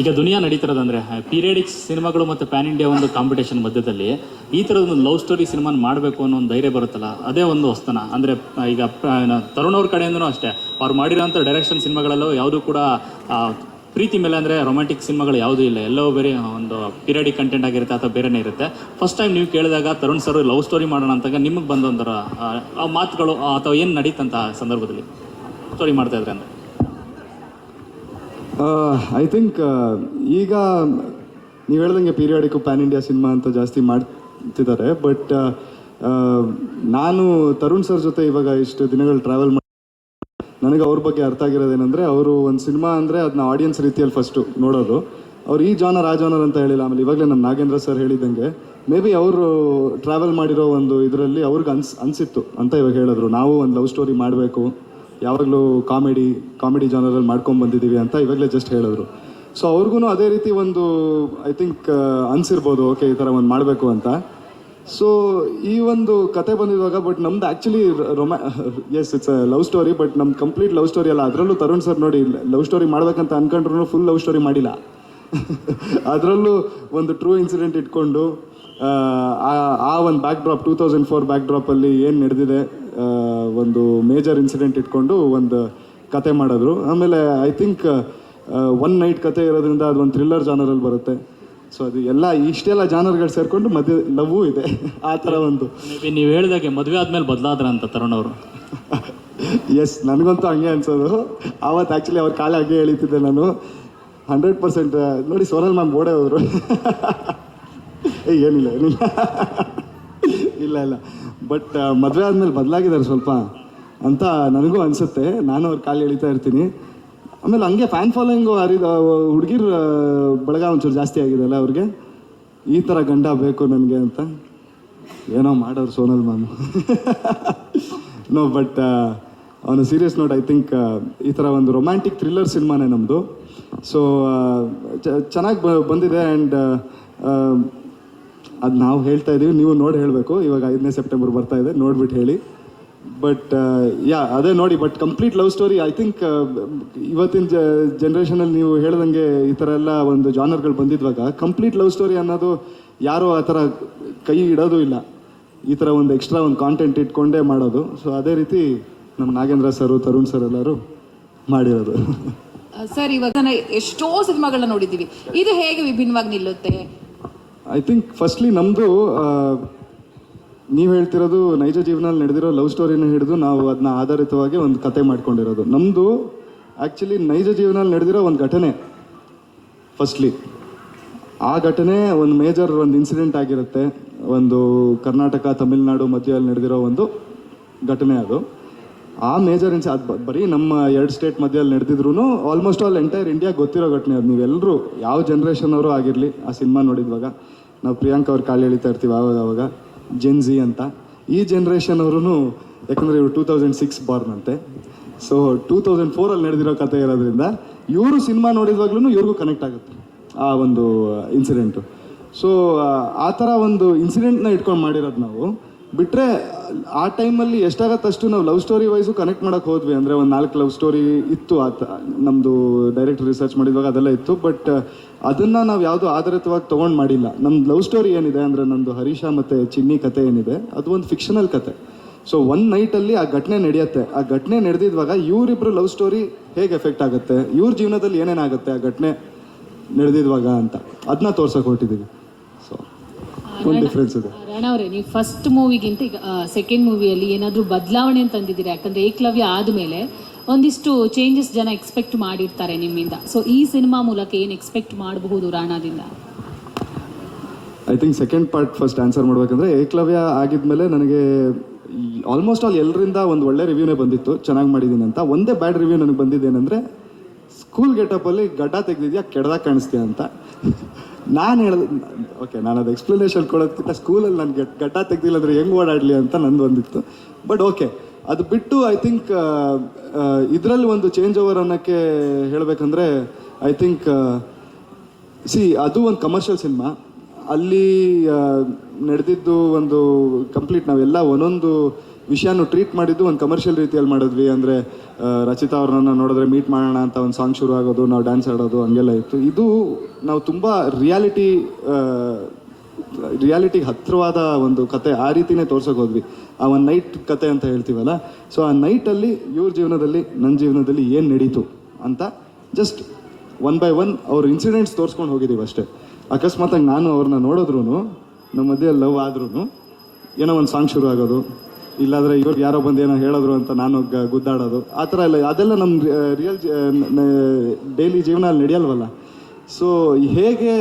ಈಗ ದುನಿಯಾ ನಡೀತಿರೋದಂದ್ರೆ ಪೀರಿಯಡಿಕ್ಸ್ ಸಿನಿಮಾಗಳು ಮತ್ತು ಪ್ಯಾನ್ ಇಂಡಿಯಾ ಒಂದು ಕಾಂಪಿಟೇಷನ್ ಮಧ್ಯದಲ್ಲಿ ಈ ಥರದ ಒಂದು ಲವ್ ಸ್ಟೋರಿ ಸಿನಿಮಾನ ಮಾಡಬೇಕು ಅನ್ನೋ ಒಂದು ಧೈರ್ಯ ಬರುತ್ತಲ್ಲ ಅದೇ ಒಂದು ಹೊಸ್ತನ. ಅಂದರೆ ಈಗ ತರುಣ್ ಅವ್ರ ಕಡೆಯಿಂದನೂ ಅಷ್ಟೇ. ಅವ್ರು ಮಾಡಿರೋಂಥ ಡೈರೆಕ್ಷನ್ ಸಿನಿಮಾಗಳಲ್ಲೂ ಯಾವುದೂ ಕೂಡ ಪ್ರೀತಿ ಮೇಲೆ ಅಂದರೆ ರೊಮ್ಯಾಂಟಿಕ್ ಸಿನಿಮಾಗಳು ಯಾವುದೂ ಇಲ್ಲ. ಎಲ್ಲವೂ ಬೇರೆ ಒಂದು ಪೀರಿಯಡಿಕ್ ಕಂಟೆಂಟ್ ಆಗಿರುತ್ತೆ ಅಥವಾ ಬೇರೆನೇ ಇರುತ್ತೆ. ಫಸ್ಟ್ ಟೈಮ್ ನೀವು ಕೇಳಿದಾಗ ತರುಣ್ ಸರ್ ಲವ್ ಸ್ಟೋರಿ ಮಾಡೋಣ ಅಂತಾಗ ನಿಮಗೆ ಬಂದೊಂದರ ಆ, ಮಾತುಗಳು ಅಥವಾ ಏನು ನಡೀತಂತ ಸಂದರ್ಭದಲ್ಲಿ? ಸ್ಟೋರಿ ಮಾಡ್ತಾ ಇದ್ರೆ ಅಂದರೆ. ಐ ಥಿಂಕ್ ಈಗ ನೀವು ಹೇಳ್ದಂಗೆ ಪೀರಿಯಾಡಿಕ್ ಪ್ಯಾನ್ ಇಂಡಿಯಾ ಸಿನಿಮಾ ಅಂತ ಜಾಸ್ತಿ ಮಾಡ್ತಿದ್ದಾರೆ. ಬಟ್ ನಾನು ತರುಣ್ ಸರ್ ಜೊತೆ ಇವಾಗ ಇಷ್ಟು ದಿನಗಳು ಟ್ರಾವೆಲ್ ನನಗೆ ಅವ್ರ ಬಗ್ಗೆ ಅರ್ಥ ಆಗಿರೋದೇನೆಂದರೆ ಅವರು ಒಂದು ಸಿನಿಮಾ ಅಂದರೆ ಅದನ್ನ ಆಡಿಯನ್ಸ್ ರೀತಿಯಲ್ಲಿ ಫಸ್ಟು ನೋಡೋದು. ಅವ್ರು ಈ ಜಾನರ್ ಆ ಜಾನರ್ ಅಂತ ಹೇಳಿಲ್ಲ, ಆಮೇಲೆ ಇವಾಗಲೇ ನಮ್ಮ ನಾಗೇಂದ್ರ ಸರ್ ಹೇಳಿದಂಗೆ ಮೇ ಬಿ ಅವರು ಟ್ರಾವೆಲ್ ಮಾಡಿರೋ ಒಂದು ಇದರಲ್ಲಿ ಅವ್ರಿಗೆ ಅನ್ಸ್, ಅನಿಸಿತ್ತು ಅಂತ ಇವಾಗ ಹೇಳಿದ್ರು. ನಾವು ಒಂದು ಲವ್ ಸ್ಟೋರಿ ಮಾಡಬೇಕು, ಯಾವಾಗಲೂ ಕಾಮಿಡಿ ಕಾಮಿಡಿ ಜಾನರಲ್ಲಿ ಮಾಡ್ಕೊಂಡು ಬಂದಿದ್ದೀವಿ ಅಂತ ಇವಾಗಲೇ ಜಸ್ಟ್ ಹೇಳಿದ್ರು. ಸೊ ಅವ್ರಿಗೂ ಅದೇ ರೀತಿ ಒಂದು ಐ ಥಿಂಕ್ ಅನಿಸಿರ್ಬೋದು ಓಕೆ ಈ ಥರ ಒಂದು ಮಾಡಬೇಕು ಅಂತ. ಸೊ ಈ ಒಂದು ಕತೆ ಬಂದಿರುವಾಗ ಬಟ್ ನಮ್ದು actually ರೊಮ್ಯಾ yes it's love story but ನಮ್ಮ ಕಂಪ್ಲೀಟ್ ಲವ್ ಸ್ಟೋರಿ ಅಲ್ಲ. ಅದರಲ್ಲೂ ತರುಣ್ ಸರ್ ನೋಡಿ ಲವ್ ಸ್ಟೋರಿ ಮಾಡ್ಬೇಕಂತ ಅನ್ಕೊಂಡ್ರು ಫುಲ್ ಲವ್ ಸ್ಟೋರಿ ಮಾಡಿಲ್ಲ. ಅದರಲ್ಲೂ ಒಂದು ಟ್ರೂ ಇನ್ಸಿಡೆಂಟ್ ಇಟ್ಕೊಂಡು ಆ, ಒಂದು backdrop two thousand four back ಡ್ರಾಪಲ್ಲಿ ಏನು ನಡೆದಿದೆ ಒಂದು ಮೇಜರ್ ಇನ್ಸಿಡೆಂಟ್ ಇಟ್ಕೊಂಡು ಒಂದು ಕತೆ ಮಾಡಿದ್ರು. ಆಮೇಲೆ ಐ ಥಿಂಕ್ ಒನ್ ನೈಟ್ ಕತೆ ಇರೋದ್ರಿಂದ ಅದು ಒಂದು ಥ್ರಿಲ್ಲರ್ ಜಾನರಲ್ಲಿ ಬರುತ್ತೆ. ಸೊ ಅದು ಎಲ್ಲ ಇಷ್ಟೆಲ್ಲ ಜಾನರ್ಗಳು ಸೇರಿಕೊಂಡು ಮದುವೆ ಲವ್ ಇದೆ. ಆ ಥರ ಒಂದು. ಮೇಬಿ ನೀವು ಹೇಳಿದಾಗೆ ಮದುವೆ ಆದಮೇಲೆ ಬದಲಾದ್ರ ಅಂತ ತರುಣ್ ಅವರು ಎಸ್ ನನಗಂತೂ ಹಂಗೆ ಅನ್ಸೋದು. ಆವತ್ತು ಆ್ಯಕ್ಚುಲಿ ಅವ್ರ ಕಾಲ ಹಾಗೆ ಎಳಿತಿದ್ದೆ ನಾನು. ಹಂಡ್ರೆಡ್ ಪರ್ಸೆಂಟ್ ನೋಡಿ ಸೋನಲ್ ಮ್ಯಾಮ್ ಓಡೇ ಹೋದರು. ಏ ಏನಿಲ್ಲ ಏನಿಲ್ಲ. ಇಲ್ಲ ಇಲ್ಲ. ಬಟ್ ಮದುವೆ ಆದಮೇಲೆ ಬದಲಾಗಿದ್ದಾರೆ ಸ್ವಲ್ಪ ಅಂತ ನನಗೂ ಅನಿಸುತ್ತೆ. ನಾನು ಅವ್ರ ಕಾಲು ಎಳಿತಾ ಇರ್ತೀನಿ. ಆಮೇಲೆ ಹಂಗೆ ಫ್ಯಾನ್ ಫಾಲೋಯಿಂಗ್ ಹರಿದ ಹುಡುಗಿರ ಬಳಗ ಒಂಚೂರು ಜಾಸ್ತಿ ಆಗಿದೆ ಅಲ್ಲ ಅವ್ರಿಗೆ? ಈ ಥರ ಗಂಡ ಬೇಕು ನನಗೆ ಅಂತ. ಏನೋ ಮಾಡೋರು ಸೋನಲ್ ಮ್ಯಾಮ್ ನೋ ಬಟ್ ಅವನು ಸೀರಿಯಸ್ ನೋಟ್ ಐ ಥಿಂಕ್ ಈ ಥರ ಒಂದು ರೊಮ್ಯಾಂಟಿಕ್ ಥ್ರಿಲ್ಲರ್ ಸಿನಿಮಾನೇ ನಮ್ಮದು ಸೊ ಚೆನ್ನಾಗಿ ಬಂದಿದೆ ಆ್ಯಂಡ್ ಅದು ನಾವು ಹೇಳ್ತಾ ಇದ್ದೀವಿ ನೀವು ನೋಡಿ ಹೇಳಬೇಕು. ಇವಾಗ ಐದನೇ ಸೆಪ್ಟೆಂಬರ್ ಬರ್ತಾ ಇದೆ ನೋಡ್ಬಿಟ್ಟು ಹೇಳಿ. ಬಟ್ ಯಾ ಅದೇ ನೋಡಿ but complete love story I think ಇವತ್ತಿನ ಜನ್ರೇಷನಲ್ಲಿ ನೀವು ಹೇಳ್ದಂಗೆ ಈ ಥರ ಎಲ್ಲ ಒಂದು ಜಾನರ್ಗಳು ಬಂದಿದ್ವಾಗ ಕಂಪ್ಲೀಟ್ ಲವ್ ಸ್ಟೋರಿ ಅನ್ನೋದು ಯಾರೂ ಆ ಥರ ಕೈ ಇಡೋದು ಇಲ್ಲ. ಈ ಥರ ಒಂದು ಎಕ್ಸ್ಟ್ರಾ ಒಂದು ಕಾಂಟೆಂಟ್ ಇಟ್ಕೊಂಡೇ ಮಾಡೋದು. ಸೊ ಅದೇ ರೀತಿ ನಮ್ಮ ನಾಗೇಂದ್ರ ಸರು ತರುಣ್ ಸರ್ ಎಲ್ಲರೂ ಮಾಡಿರೋದು. ಸರ್ ಇವಾಗ ಎಷ್ಟೋ ಸಿನಿಮಾಗಳನ್ನ ನೋಡಿದ್ದೀವಿ. ಇದು ಹೇಗೆ ವಿಭಿನ್ನವಾಗಿ ನಿಲ್ಲುತ್ತೆ? ಐ ಥಿಂಕ್ ಫಸ್ಟ್ಲಿ ನಮ್ಮದು ನೀವು ಹೇಳ್ತಿರೋದು ನೈಜ ಜೀವನದಲ್ಲಿ ನಡೆದಿರೋ ಲವ್ ಸ್ಟೋರಿನ ಹಿಡಿದು ನಾವು ಅದನ್ನ ಆಧಾರಿತವಾಗಿ ಒಂದು ಕತೆ ಮಾಡ್ಕೊಂಡಿರೋದು. ನಮ್ಮದು ಆ್ಯಕ್ಚುಲಿ ನೈಜ ಜೀವನದಲ್ಲಿ ನಡೆದಿರೋ ಒಂದು ಘಟನೆ. ಫಸ್ಟ್ಲಿ ಆ ಘಟನೆ ಒಂದು ಮೇಜರ್ ಒಂದು ಇನ್ಸಿಡೆಂಟ್ ಆಗಿರುತ್ತೆ. ಒಂದು ಕರ್ನಾಟಕ, ತಮಿಳುನಾಡು ಮಧ್ಯದಲ್ಲಿ ನಡೆದಿರೋ ಒಂದು ಘಟನೆ ಅದು. ಆ ಮೇಜರ್ ಇನ್ಸ್ ಅದು ಬರೀ ನಮ್ಮ ಎರಡು ಸ್ಟೇಟ್ ಮಧ್ಯದಲ್ಲಿ ನಡೆದಿದ್ರು ಆಲ್ಮೋಸ್ಟ್ ಆಲ್ ಎಂಟೈರ್ ಇಂಡಿಯಾ ಗೊತ್ತಿರೋ ಘಟನೆ ಅದು. ನೀವೆಲ್ಲರೂ ಯಾವ ಜನ್ರೇಷನ್ ಅವರು ಆಗಿರಲಿ ಆ ಸಿನಿಮಾ ನೋಡಿದ್ವಾಗ, ನಾವು ಪ್ರಿಯಾಂಕ ಅವ್ರ ಕಾಲು ಎಳಿತಾ ಇರ್ತೀವಿ ಆವಾಗ ಅವಾಗ ಜೆನ್ಜಿ ಅಂತ. ಈ ಜನ್ರೇಷನ್ ಅವರು ಯಾಕಂದರೆ ಇವರು ಟೂ ತೌಸಂಡ್ ಸಿಕ್ಸ್ ಬಾರ್ನ್ ಅಂತೆ ಸೊ ಟೂ ತೌಸಂಡ್ ಫೋರಲ್ಲಿ ನಡೆದಿರೋ ಕತೆ ಇರೋದ್ರಿಂದ ಇವರು ಸಿನಿಮಾ ನೋಡಿದ್ವಾಗ್ಲೂ ಇವ್ರಿಗೂ ಕನೆಕ್ಟ್ ಆಗುತ್ತೆ ಆ ಒಂದು ಇನ್ಸಿಡೆಂಟು ಸೊ ಆ ಥರ ಒಂದು ಇನ್ಸಿಡೆಂಟ್ನ ಇಟ್ಕೊಂಡು ಮಾಡಿರೋದು ನಾವು. ಬಿಟ್ಟರೆ ಆ ಟೈಮಲ್ಲಿ ಎಷ್ಟಾಗತ್ತಷ್ಟು ನಾವು ಲವ್ ಸ್ಟೋರಿ ವೈಸು ಕನೆಕ್ಟ್ ಮಾಡೋಕೆ ಹೋದ್ವಿ. ಅಂದರೆ ಒಂದು ನಾಲ್ಕು ಲವ್ ಸ್ಟೋರಿ ಇತ್ತು ಆತ ನಮ್ಮದು ಡೈರೆಕ್ಟ್ ರಿಸರ್ಚ್ ಮಾಡಿದಾಗ ಅದೆಲ್ಲ ಇತ್ತು. ಬಟ್ ಅದನ್ನು ನಾವು ಯಾವುದೂ ಆಧಾರಿತವಾಗಿ ತೊಗೊಂಡು ಮಾಡಿಲ್ಲ. ನಮ್ದು ಲವ್ ಸ್ಟೋರಿ ಏನಿದೆ ಅಂದರೆ ನಮ್ಮದು ಹರೀಶ ಮತ್ತು ಚಿನ್ನಿ ಕತೆ ಏನಿದೆ, ಅದು ಒಂದು ಫಿಕ್ಷನಲ್ ಕತೆ. ಸೊ ಒನ್ ನೈಟಲ್ಲಿ ಆ ಘಟನೆ ನಡೆಯುತ್ತೆ. ಆ ಘಟನೆ ನಡೆದಿದ್ವಾಗ ಇವರಿಬ್ಬರು ಲವ್ ಸ್ಟೋರಿ ಹೇಗೆ ಎಫೆಕ್ಟ್ ಆಗುತ್ತೆ, ಇವ್ರ ಜೀವನದಲ್ಲಿ ಏನೇನಾಗುತ್ತೆ ಆ ಘಟನೆ ನಡೆದಿದ್ವಾಗ ಅಂತ. ಅದನ್ನ ತೋರ್ಸಕ್ಕೆ ಹೊರಟಿದ್ದೀವಿ ಒಂದು ಡಿಫ್ರೆನ್ಸ್ ಇದೆ. ರಾಣ ಅವರೇ ನೀವು ಫಸ್ಟ್ ಮೂವಿಗಿಂತ ಈಗ ಸೆಕೆಂಡ್ ಮೂವಿಯಲ್ಲಿ ಏನಾದರೂ ಬದಲಾವಣೆ ತಂದಿದ್ದೀರಾ ಯಾಕಂದ್ರೆ ಏಕಲವ್ಯ ಆದಮೇಲೆ ಒಂದಿಷ್ಟು ಚೇಂಜಸ್ ಜನ ಎಕ್ಸ್ಪೆಕ್ಟ್ ಮಾಡಿರ್ತಾರೆ ನಿಮ್ಮಿಂದ. ಸೊ ಈ ಸಿನಿಮಾ ಮೂಲಕ ಏನು ಎಕ್ಸ್ಪೆಕ್ಟ್ ಮಾಡಬಹುದು ರಾಣಾದಿಂದ? I think second part first answer ಮಾಡಬೇಕಂದ್ರೆ ಏಕಲವ್ಯ ಆಗಿದ್ಮೇಲೆ ನನಗೆ ಆಲ್ಮೋಸ್ಟ್ ಆಲ್ ಎಲ್ಲರಿಂದ ಒಂದು ಒಳ್ಳೆ ರಿವ್ಯೂನೇ ಬಂದಿತ್ತು. ಚೆನ್ನಾಗಿ ಮಾಡಿದ್ದೀನಿ ಅಂತ ಒಂದೇ ಬ್ಯಾಡ್ ರಿವ್ಯೂ ನನಗೆ ಬಂದಿದ್ದೇನೆಂದರೆ ಸ್ಕೂಲ್ ಗೆಟಪಲ್ಲಿ ಗಡ್ಡ ತೆಗೆದಿದ್ಯಾ ಕೆಡ್ದಾಗ ಕಾಣಿಸ್ತೀಯ ಅಂತ. ನಾನು ಹೇಳ್ದೆ, ಓಕೆ, ನಾನು ಅದು ಎಕ್ಸ್ಪ್ಲನೇಷನ್ ಕೊಡೋದಕ್ಕಿಂತ ಸ್ಕೂಲಲ್ಲಿ ನಾನು ಗೆಟ್ ಗಡ್ಡ ತೆಗ್ದಿಲ್ಲ ಅಂದರೆ ಹೆಂಗೆ ಓಡಾಡಲಿ ಅಂತ ನಂದು ಒಂದಿತ್ತು. ಬಟ್ ಓಕೆ ಅದು ಬಿಟ್ಟು ಐ ಥಿಂಕ್ ಇದರಲ್ಲಿ ಒಂದು ಚೇಂಜ್ ಓವರ್ ಅನ್ನೋಕ್ಕೆ ಹೇಳಬೇಕಂದ್ರೆ ಐ ಥಿಂಕ್ ಸಿ ಅದು ಒಂದು ಕಮರ್ಷಿಯಲ್ ಸಿನಿಮಾ ಅಲ್ಲಿ ನಡೆದಿದ್ದು ಒಂದು ಕಂಪ್ಲೀಟ್ ನಾವೆಲ್ಲ ಒಂದೊಂದು ವಿಷಯನೂ ಟ್ರೀಟ್ ಮಾಡಿದ್ದು ಒಂದು ಕಮರ್ಷಿಯಲ್ ರೀತಿಯಲ್ಲಿ ಮಾಡಿದ್ವಿ. ಅಂದರೆ ರಚಿತಾ ಅವ್ರನ್ನ ನೋಡಿದ್ರೆ ಮೀಟ್ ಮಾಡೋಣ ಅಂತ ಒಂದು ಸಾಂಗ್ ಶುರು ಆಗೋದು, ನಾವು ಡ್ಯಾನ್ಸ್ ಆಡೋದು, ಹಂಗೆಲ್ಲ ಇತ್ತು. ಇದು ನಾವು ತುಂಬ ರಿಯಾಲಿಟಿ ರಿಯಾಲಿಟಿಗೆ ಹತ್ತಿರವಾದ ಒಂದು ಕತೆ ಆ ರೀತಿನೇ ತೋರ್ಸೋಕೆ ಹೋದ್ವಿ. ಆ ಒಂದು ನೈಟ್ ಕತೆ ಅಂತ ಹೇಳ್ತೀವಲ್ಲ? ಸೊ ಆ ನೈಟಲ್ಲಿ ಇವ್ರ ಜೀವನದಲ್ಲಿ ನನ್ನ ಜೀವನದಲ್ಲಿ ಏನು ನಡೀತು ಅಂತ ಜಸ್ಟ್ ಒನ್ ಬೈ ಒನ್ ಅವ್ರ ಇನ್ಸಿಡೆಂಟ್ಸ್ ತೋರಿಸ್ಕೊಂಡು ಹೋಗಿದ್ದೀವಿ ಅಷ್ಟೇ. ಅಕಸ್ಮಾತಾಗಿ ನಾನು ಅವ್ರನ್ನ ನೋಡಿದ್ರು ನಮ್ಮ ಮಧ್ಯೆ ಲವ್ ಆದ್ರೂ ಏನೋ ಒಂದು ಸಾಂಗ್ ಶುರು ಆಗೋದು ಇಲ್ಲಾಂದ್ರೆ ಇವ್ರು ಯಾರೋ ಬಂದು ಏನೋ ಹೇಳಿದ್ರು ಅಂತ ನಾನು ಗುದ್ದಾಡೋದು. ಆ ಥರ ಎಲ್ಲ, ಅದೆಲ್ಲ ನಮ್ಮ ರಿಯಲ್ ಡೈಲಿ ಜೀವನ ನಡೆಯಲ್ವಲ್ಲ? ಸೊ ಹೇಗೆ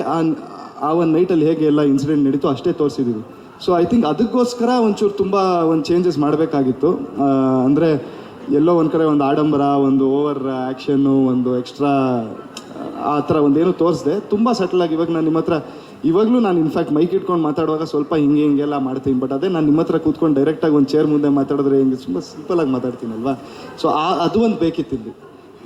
ಆ ಒಂದು ನೈಟಲ್ಲಿ ಹೇಗೆ ಎಲ್ಲ ಇನ್ಸಿಡೆಂಟ್ ನಡೀತು ಅಷ್ಟೇ ತೋರಿಸಿದ್ದೀವಿ ಸೊ ಐ ಥಿಂಕ್ ಅದಕ್ಕೋಸ್ಕರ ಒಂಚೂರು ತುಂಬ ಒಂದು ಚೇಂಜಸ್ ಮಾಡಬೇಕಾಗಿತ್ತು. ಅಂದರೆ ಎಲ್ಲೋ ಒಂದು ಕಡೆ ಒಂದು ಆಡಂಬರ, ಒಂದು ಓವರ್ ಆ್ಯಕ್ಷನ್ನು ಒಂದು ಎಕ್ಸ್ಟ್ರಾ ಆ ಥರ ಒಂದೇನು ತೋರಿಸ್ದೆ. ತುಂಬ ಸಟಲ್ ಆಗಿ ಇವಾಗ ನಾನು ನಿಮ್ಮ ಹತ್ರ ಇವಾಗಲೂ ನಾನು ಇನ್ಫ್ಯಾಕ್ಟ್ ಮೈಕ್ ಇಟ್ಕೊಂಡು ಮಾತಾಡುವಾಗ ಸ್ವಲ್ಪ ಹಿಂಗೆ ಹಿಂಗೆಲ್ಲ ಮಾಡ್ತೀನಿ ಬಟ್ ಅದೇ ನಾನು ನಿಮ್ಮ ಹತ್ರ ಕೂತ್ಕೊಂಡು ಡೈರೆಕ್ಟಾಗಿ ಒಂದು ಚೇರ್ ಮುಂದೆ ಮಾತಾಡಿದ್ರೆ ಹೆಂಗೆ ತುಂಬ ಸಿಂಪಲಾಗಿ ಮಾತಾಡ್ತೀನಲ್ವಾ? ಸೊ ಆ, ಅದು ಒಂದು ಬೇಕಿತ್ತಿಲ್ಲಿ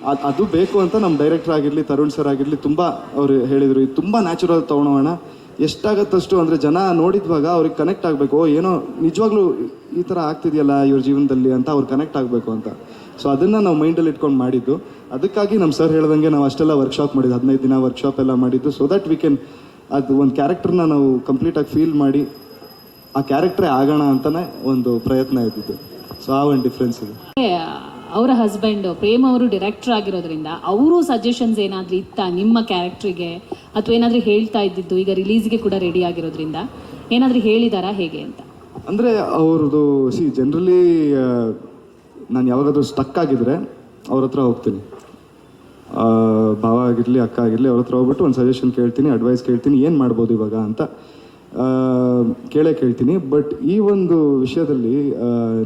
ಅದು ಅದು ಬೇಕು ಅಂತ ನಮ್ಮ ಡೈರೆಕ್ಟರ್ ಆಗಿರಲಿ, ತರುಣ್ ಸರ್ ಆಗಿರಲಿ, ತುಂಬ ಅವರು ಹೇಳಿದರು, ಇದು ತುಂಬ ನ್ಯಾಚುರಲ್ ತೊಗೊಳೋಣ ಎಷ್ಟಾಗತ್ತಷ್ಟು ಅಂದರೆ ಜನ ನೋಡಿದ್ವಾಗ ಅವ್ರಿಗೆ ಕನೆಕ್ಟ್ ಆಗಬೇಕು. ಏನೋ ನಿಜವಾಗ್ಲೂ ಈ ಥರ ಆಗ್ತಿದೆಯಲ್ಲ ಇವ್ರ ಜೀವನದಲ್ಲಿ ಅಂತ ಅವ್ರು ಕನೆಕ್ಟ್ ಆಗಬೇಕು ಅಂತ. ಸೊ ಅದನ್ನು ನಾವು ಮೈಂಡಲ್ಲಿ ಇಟ್ಕೊಂಡು ಮಾಡಿದ್ದು. ಅದಕ್ಕಾಗಿ ನಮ್ಮ ಸರ್ ಹೇಳ್ದಂಗೆ ನಾವು ಅಷ್ಟೆಲ್ಲ ವರ್ಕ್ಶಾಪ್ ಮಾಡಿದ್ದು, ಹದಿನೈದು ದಿನ ವರ್ಕ್ಶಾಪ್ ಎಲ್ಲ ಮಾಡಿದ್ದು ಸೊ ದಟ್ ವಿ ಕ್ಯಾನ್ ಅದು ಒಂದು ಕ್ಯಾರೆಕ್ಟರ್ನ ನಾವು ಕಂಪ್ಲೀಟಾಗಿ ಫೀಲ್ ಮಾಡಿ ಆ ಕ್ಯಾರೆಕ್ಟ್ರೇ ಆಗೋಣ ಅಂತಲೇ ಒಂದು ಪ್ರಯತ್ನ ಇದ್ದಿದ್ದು. ಸೊ ಆ ಒಂದು ಡಿಫ್ರೆನ್ಸ್ ಇದೆ. ಅವರ ಹಸ್ಬೆಂಡ್ ಪ್ರೇಮ್ ಅವರು ಡೈರೆಕ್ಟರ್ ಆಗಿರೋದ್ರಿಂದ ಅವರು ಸಜೆಷನ್ಸ್ ಏನಾದರೂ ಇತ್ತಾ ನಿಮ್ಮ ಕ್ಯಾರೆಕ್ಟ್ರಿಗೆ ಅಥವಾ ಏನಾದರೂ ಹೇಳ್ತಾ ಇದ್ದಿದ್ದು ಈಗ ರಿಲೀಸ್ಗೆ ಕೂಡ ರೆಡಿ ಆಗಿರೋದ್ರಿಂದ? ಏನಾದರೂ ಹೇಳಿದಾರಾ ಹೇಗೆ ಅಂತ? ಅಂದರೆ ಅವ್ರದ್ದು ಸಿ ಜನರಲಿ ನಾನು ಯಾವಾಗಾದ್ರೂ ಸ್ಟಕ್ ಆಗಿದ್ರೆ ಅವ್ರ ಹತ್ರ ಹೋಗ್ತೀನಿ. ಭಾವ ಆಗಿರಲಿ, ಅಕ್ಕ ಆಗಿರಲಿ, ಅವ್ರ ಹತ್ರ ಹೋಗ್ಬಿಟ್ಟು ಒಂದು ಸಜೆಷನ್ ಕೇಳ್ತೀನಿ ಅಡ್ವೈಸ್ ಕೇಳ್ತೀನಿ, ಏನು ಮಾಡ್ಬೋದು ಇವಾಗ ಅಂತ. ಕೇಳೇ ಕೇಳ್ತೀನಿ. ಬಟ್ ಈ ಒಂದು ವಿಷಯದಲ್ಲಿ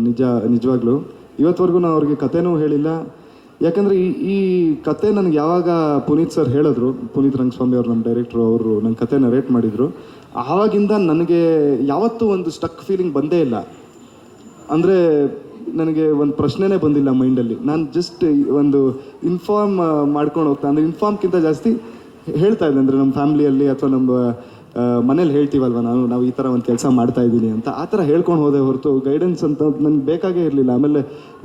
ನಿಜ, ನಿಜವಾಗ್ಲೂ ಇವತ್ತವರೆಗೂ ನಾನು ಅವ್ರಿಗೆ ಕಥೆನೂ ಹೇಳಿಲ್ಲ. ಯಾಕಂದರೆ ಈ ಈ ಕತೆ ನನಗೆ ಯಾವಾಗ ಪುನೀತ್ ಸರ್ ಹೇಳಿದ್ರು, ಪುನೀತ್ ರಂಗಸ್ವಾಮಿ ಅವರು ನಮ್ಮ ಡೈರೆಕ್ಟ್ರು ಅವರು ನನ್ನ ಕತೆ ನರೇಟ್ ಮಾಡಿದರು, ಆವಾಗಿಂದ ನನಗೆ ಯಾವತ್ತೂ ಒಂದು ಸ್ಟಕ್ ಫೀಲಿಂಗ್ ಬಂದೇ ಇಲ್ಲ. ಅಂದರೆ ನನಗೆ ಒಂದು ಪ್ರಶ್ನೆನೇ ಬಂದಿಲ್ಲ ಮೈಂಡಲ್ಲಿ ನಾನು ಜಸ್ಟ್ ಒಂದು ಇನ್ಫಾರ್ಮ್ ಮಾಡ್ಕೊಂಡು ಹೋಗ್ತಾ ಅಂದರೆ ಇನ್ಫಾರ್ಮ್ಗಿಂತ ಜಾಸ್ತಿ ಹೇಳ್ತಾ ಇದ್ದೆ. ಅಂದರೆ ನಮ್ಮ ಫ್ಯಾಮ್ಲಿಯಲ್ಲಿ ಅಥವಾ ನಮ್ಮ ಮನೇಲಿ ಹೇಳ್ತೀವಲ್ವ ನಾನು? ನಾವು ಈ ಥರ ಒಂದು ಕೆಲಸ ಮಾಡ್ತಾ ಇದ್ದೀನಿ ಅಂತ. ಆ ಥರ ಹೇಳ್ಕೊಂಡು ಹೋದೆ ಹೊರತು ಗೈಡೆನ್ಸ್ ಅಂತ ನನಗೆ ಬೇಕಾಗೇ ಇರಲಿಲ್ಲ. ಆಮೇಲೆ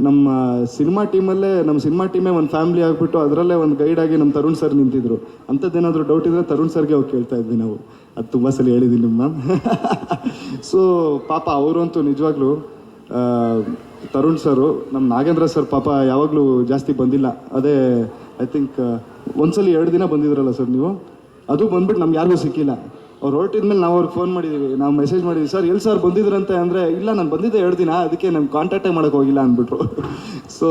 ನಮ್ಮ ಸಿನಿಮಾ ಟೀಮಲ್ಲೇ ನಮ್ಮ ಸಿನಿಮಾ ಟೀಮೇ ಒಂದು ಫ್ಯಾಮಿಲಿ ಆಗಿಬಿಟ್ಟು ಅದರಲ್ಲೇ ಒಂದು ಗೈಡಾಗಿ ನಮ್ಮ ತರುಣ್ ಸರ್ ನಿಂತಿದ್ರು. ಅಂಥದ್ದೇನಾದರೂ ಡೌಟ್ ಇದ್ದರೆ ತರುಣ್ ಸರ್ಗೆ ಹೋಗಿ ಕೇಳ್ತಾ ಇದ್ವಿ ನಾವು. ಅದು ತುಂಬ ಸಲ ಹೇಳಿದ್ದೀನಿ ನಿಮ್ಮ ಸೊ ಪಾಪ ಅವರಂತೂ ನಿಜವಾಗ್ಲೂ ತರುಣ್ ಸರು ನಮ್ಮ ನಾಗೇಂದ್ರ ಸರ್ ಪಾಪ ಯಾವಾಗಲೂ ಜಾಸ್ತಿ ಬಂದಿಲ್ಲ. ಅದೇ ಐ ಥಿಂಕ್ ಒಂದ್ಸಲಿ ಎರಡು ದಿನ ಬಂದಿದ್ರಲ್ಲ ಸರ್ ನೀವು? ಅದು ಬಂದ್ಬಿಟ್ಟು ನಮ್ಗೆ ಯಾರಿಗೂ ಸಿಕ್ಕಿಲ್ಲ. ಅವ್ರು ಹೊರಟಿದ್ಮೇಲೆ ನಾವು ಅವ್ರಿಗೆ ಫೋನ್ ಮಾಡಿದ್ದೀವಿ ನಾವು ಮೆಸೇಜ್ ಮಾಡಿದ್ವಿ, ಸರ್ ಎಲ್ಲಿ ಸರ್ ಬಂದಿದ್ರಂತೆ? ಅಂದರೆ, ಇಲ್ಲ, ನಾನು ಬಂದಿದ್ದೆ ಎರಡು ದಿನ, ಅದಕ್ಕೆ ನಮ್ಗೆ ಕಾಂಟ್ಯಾಕ್ಟೇ ಮಾಡೋಕೆ ಹೋಗಿಲ್ಲ, ಅಂದ್ಬಿಟ್ರು. So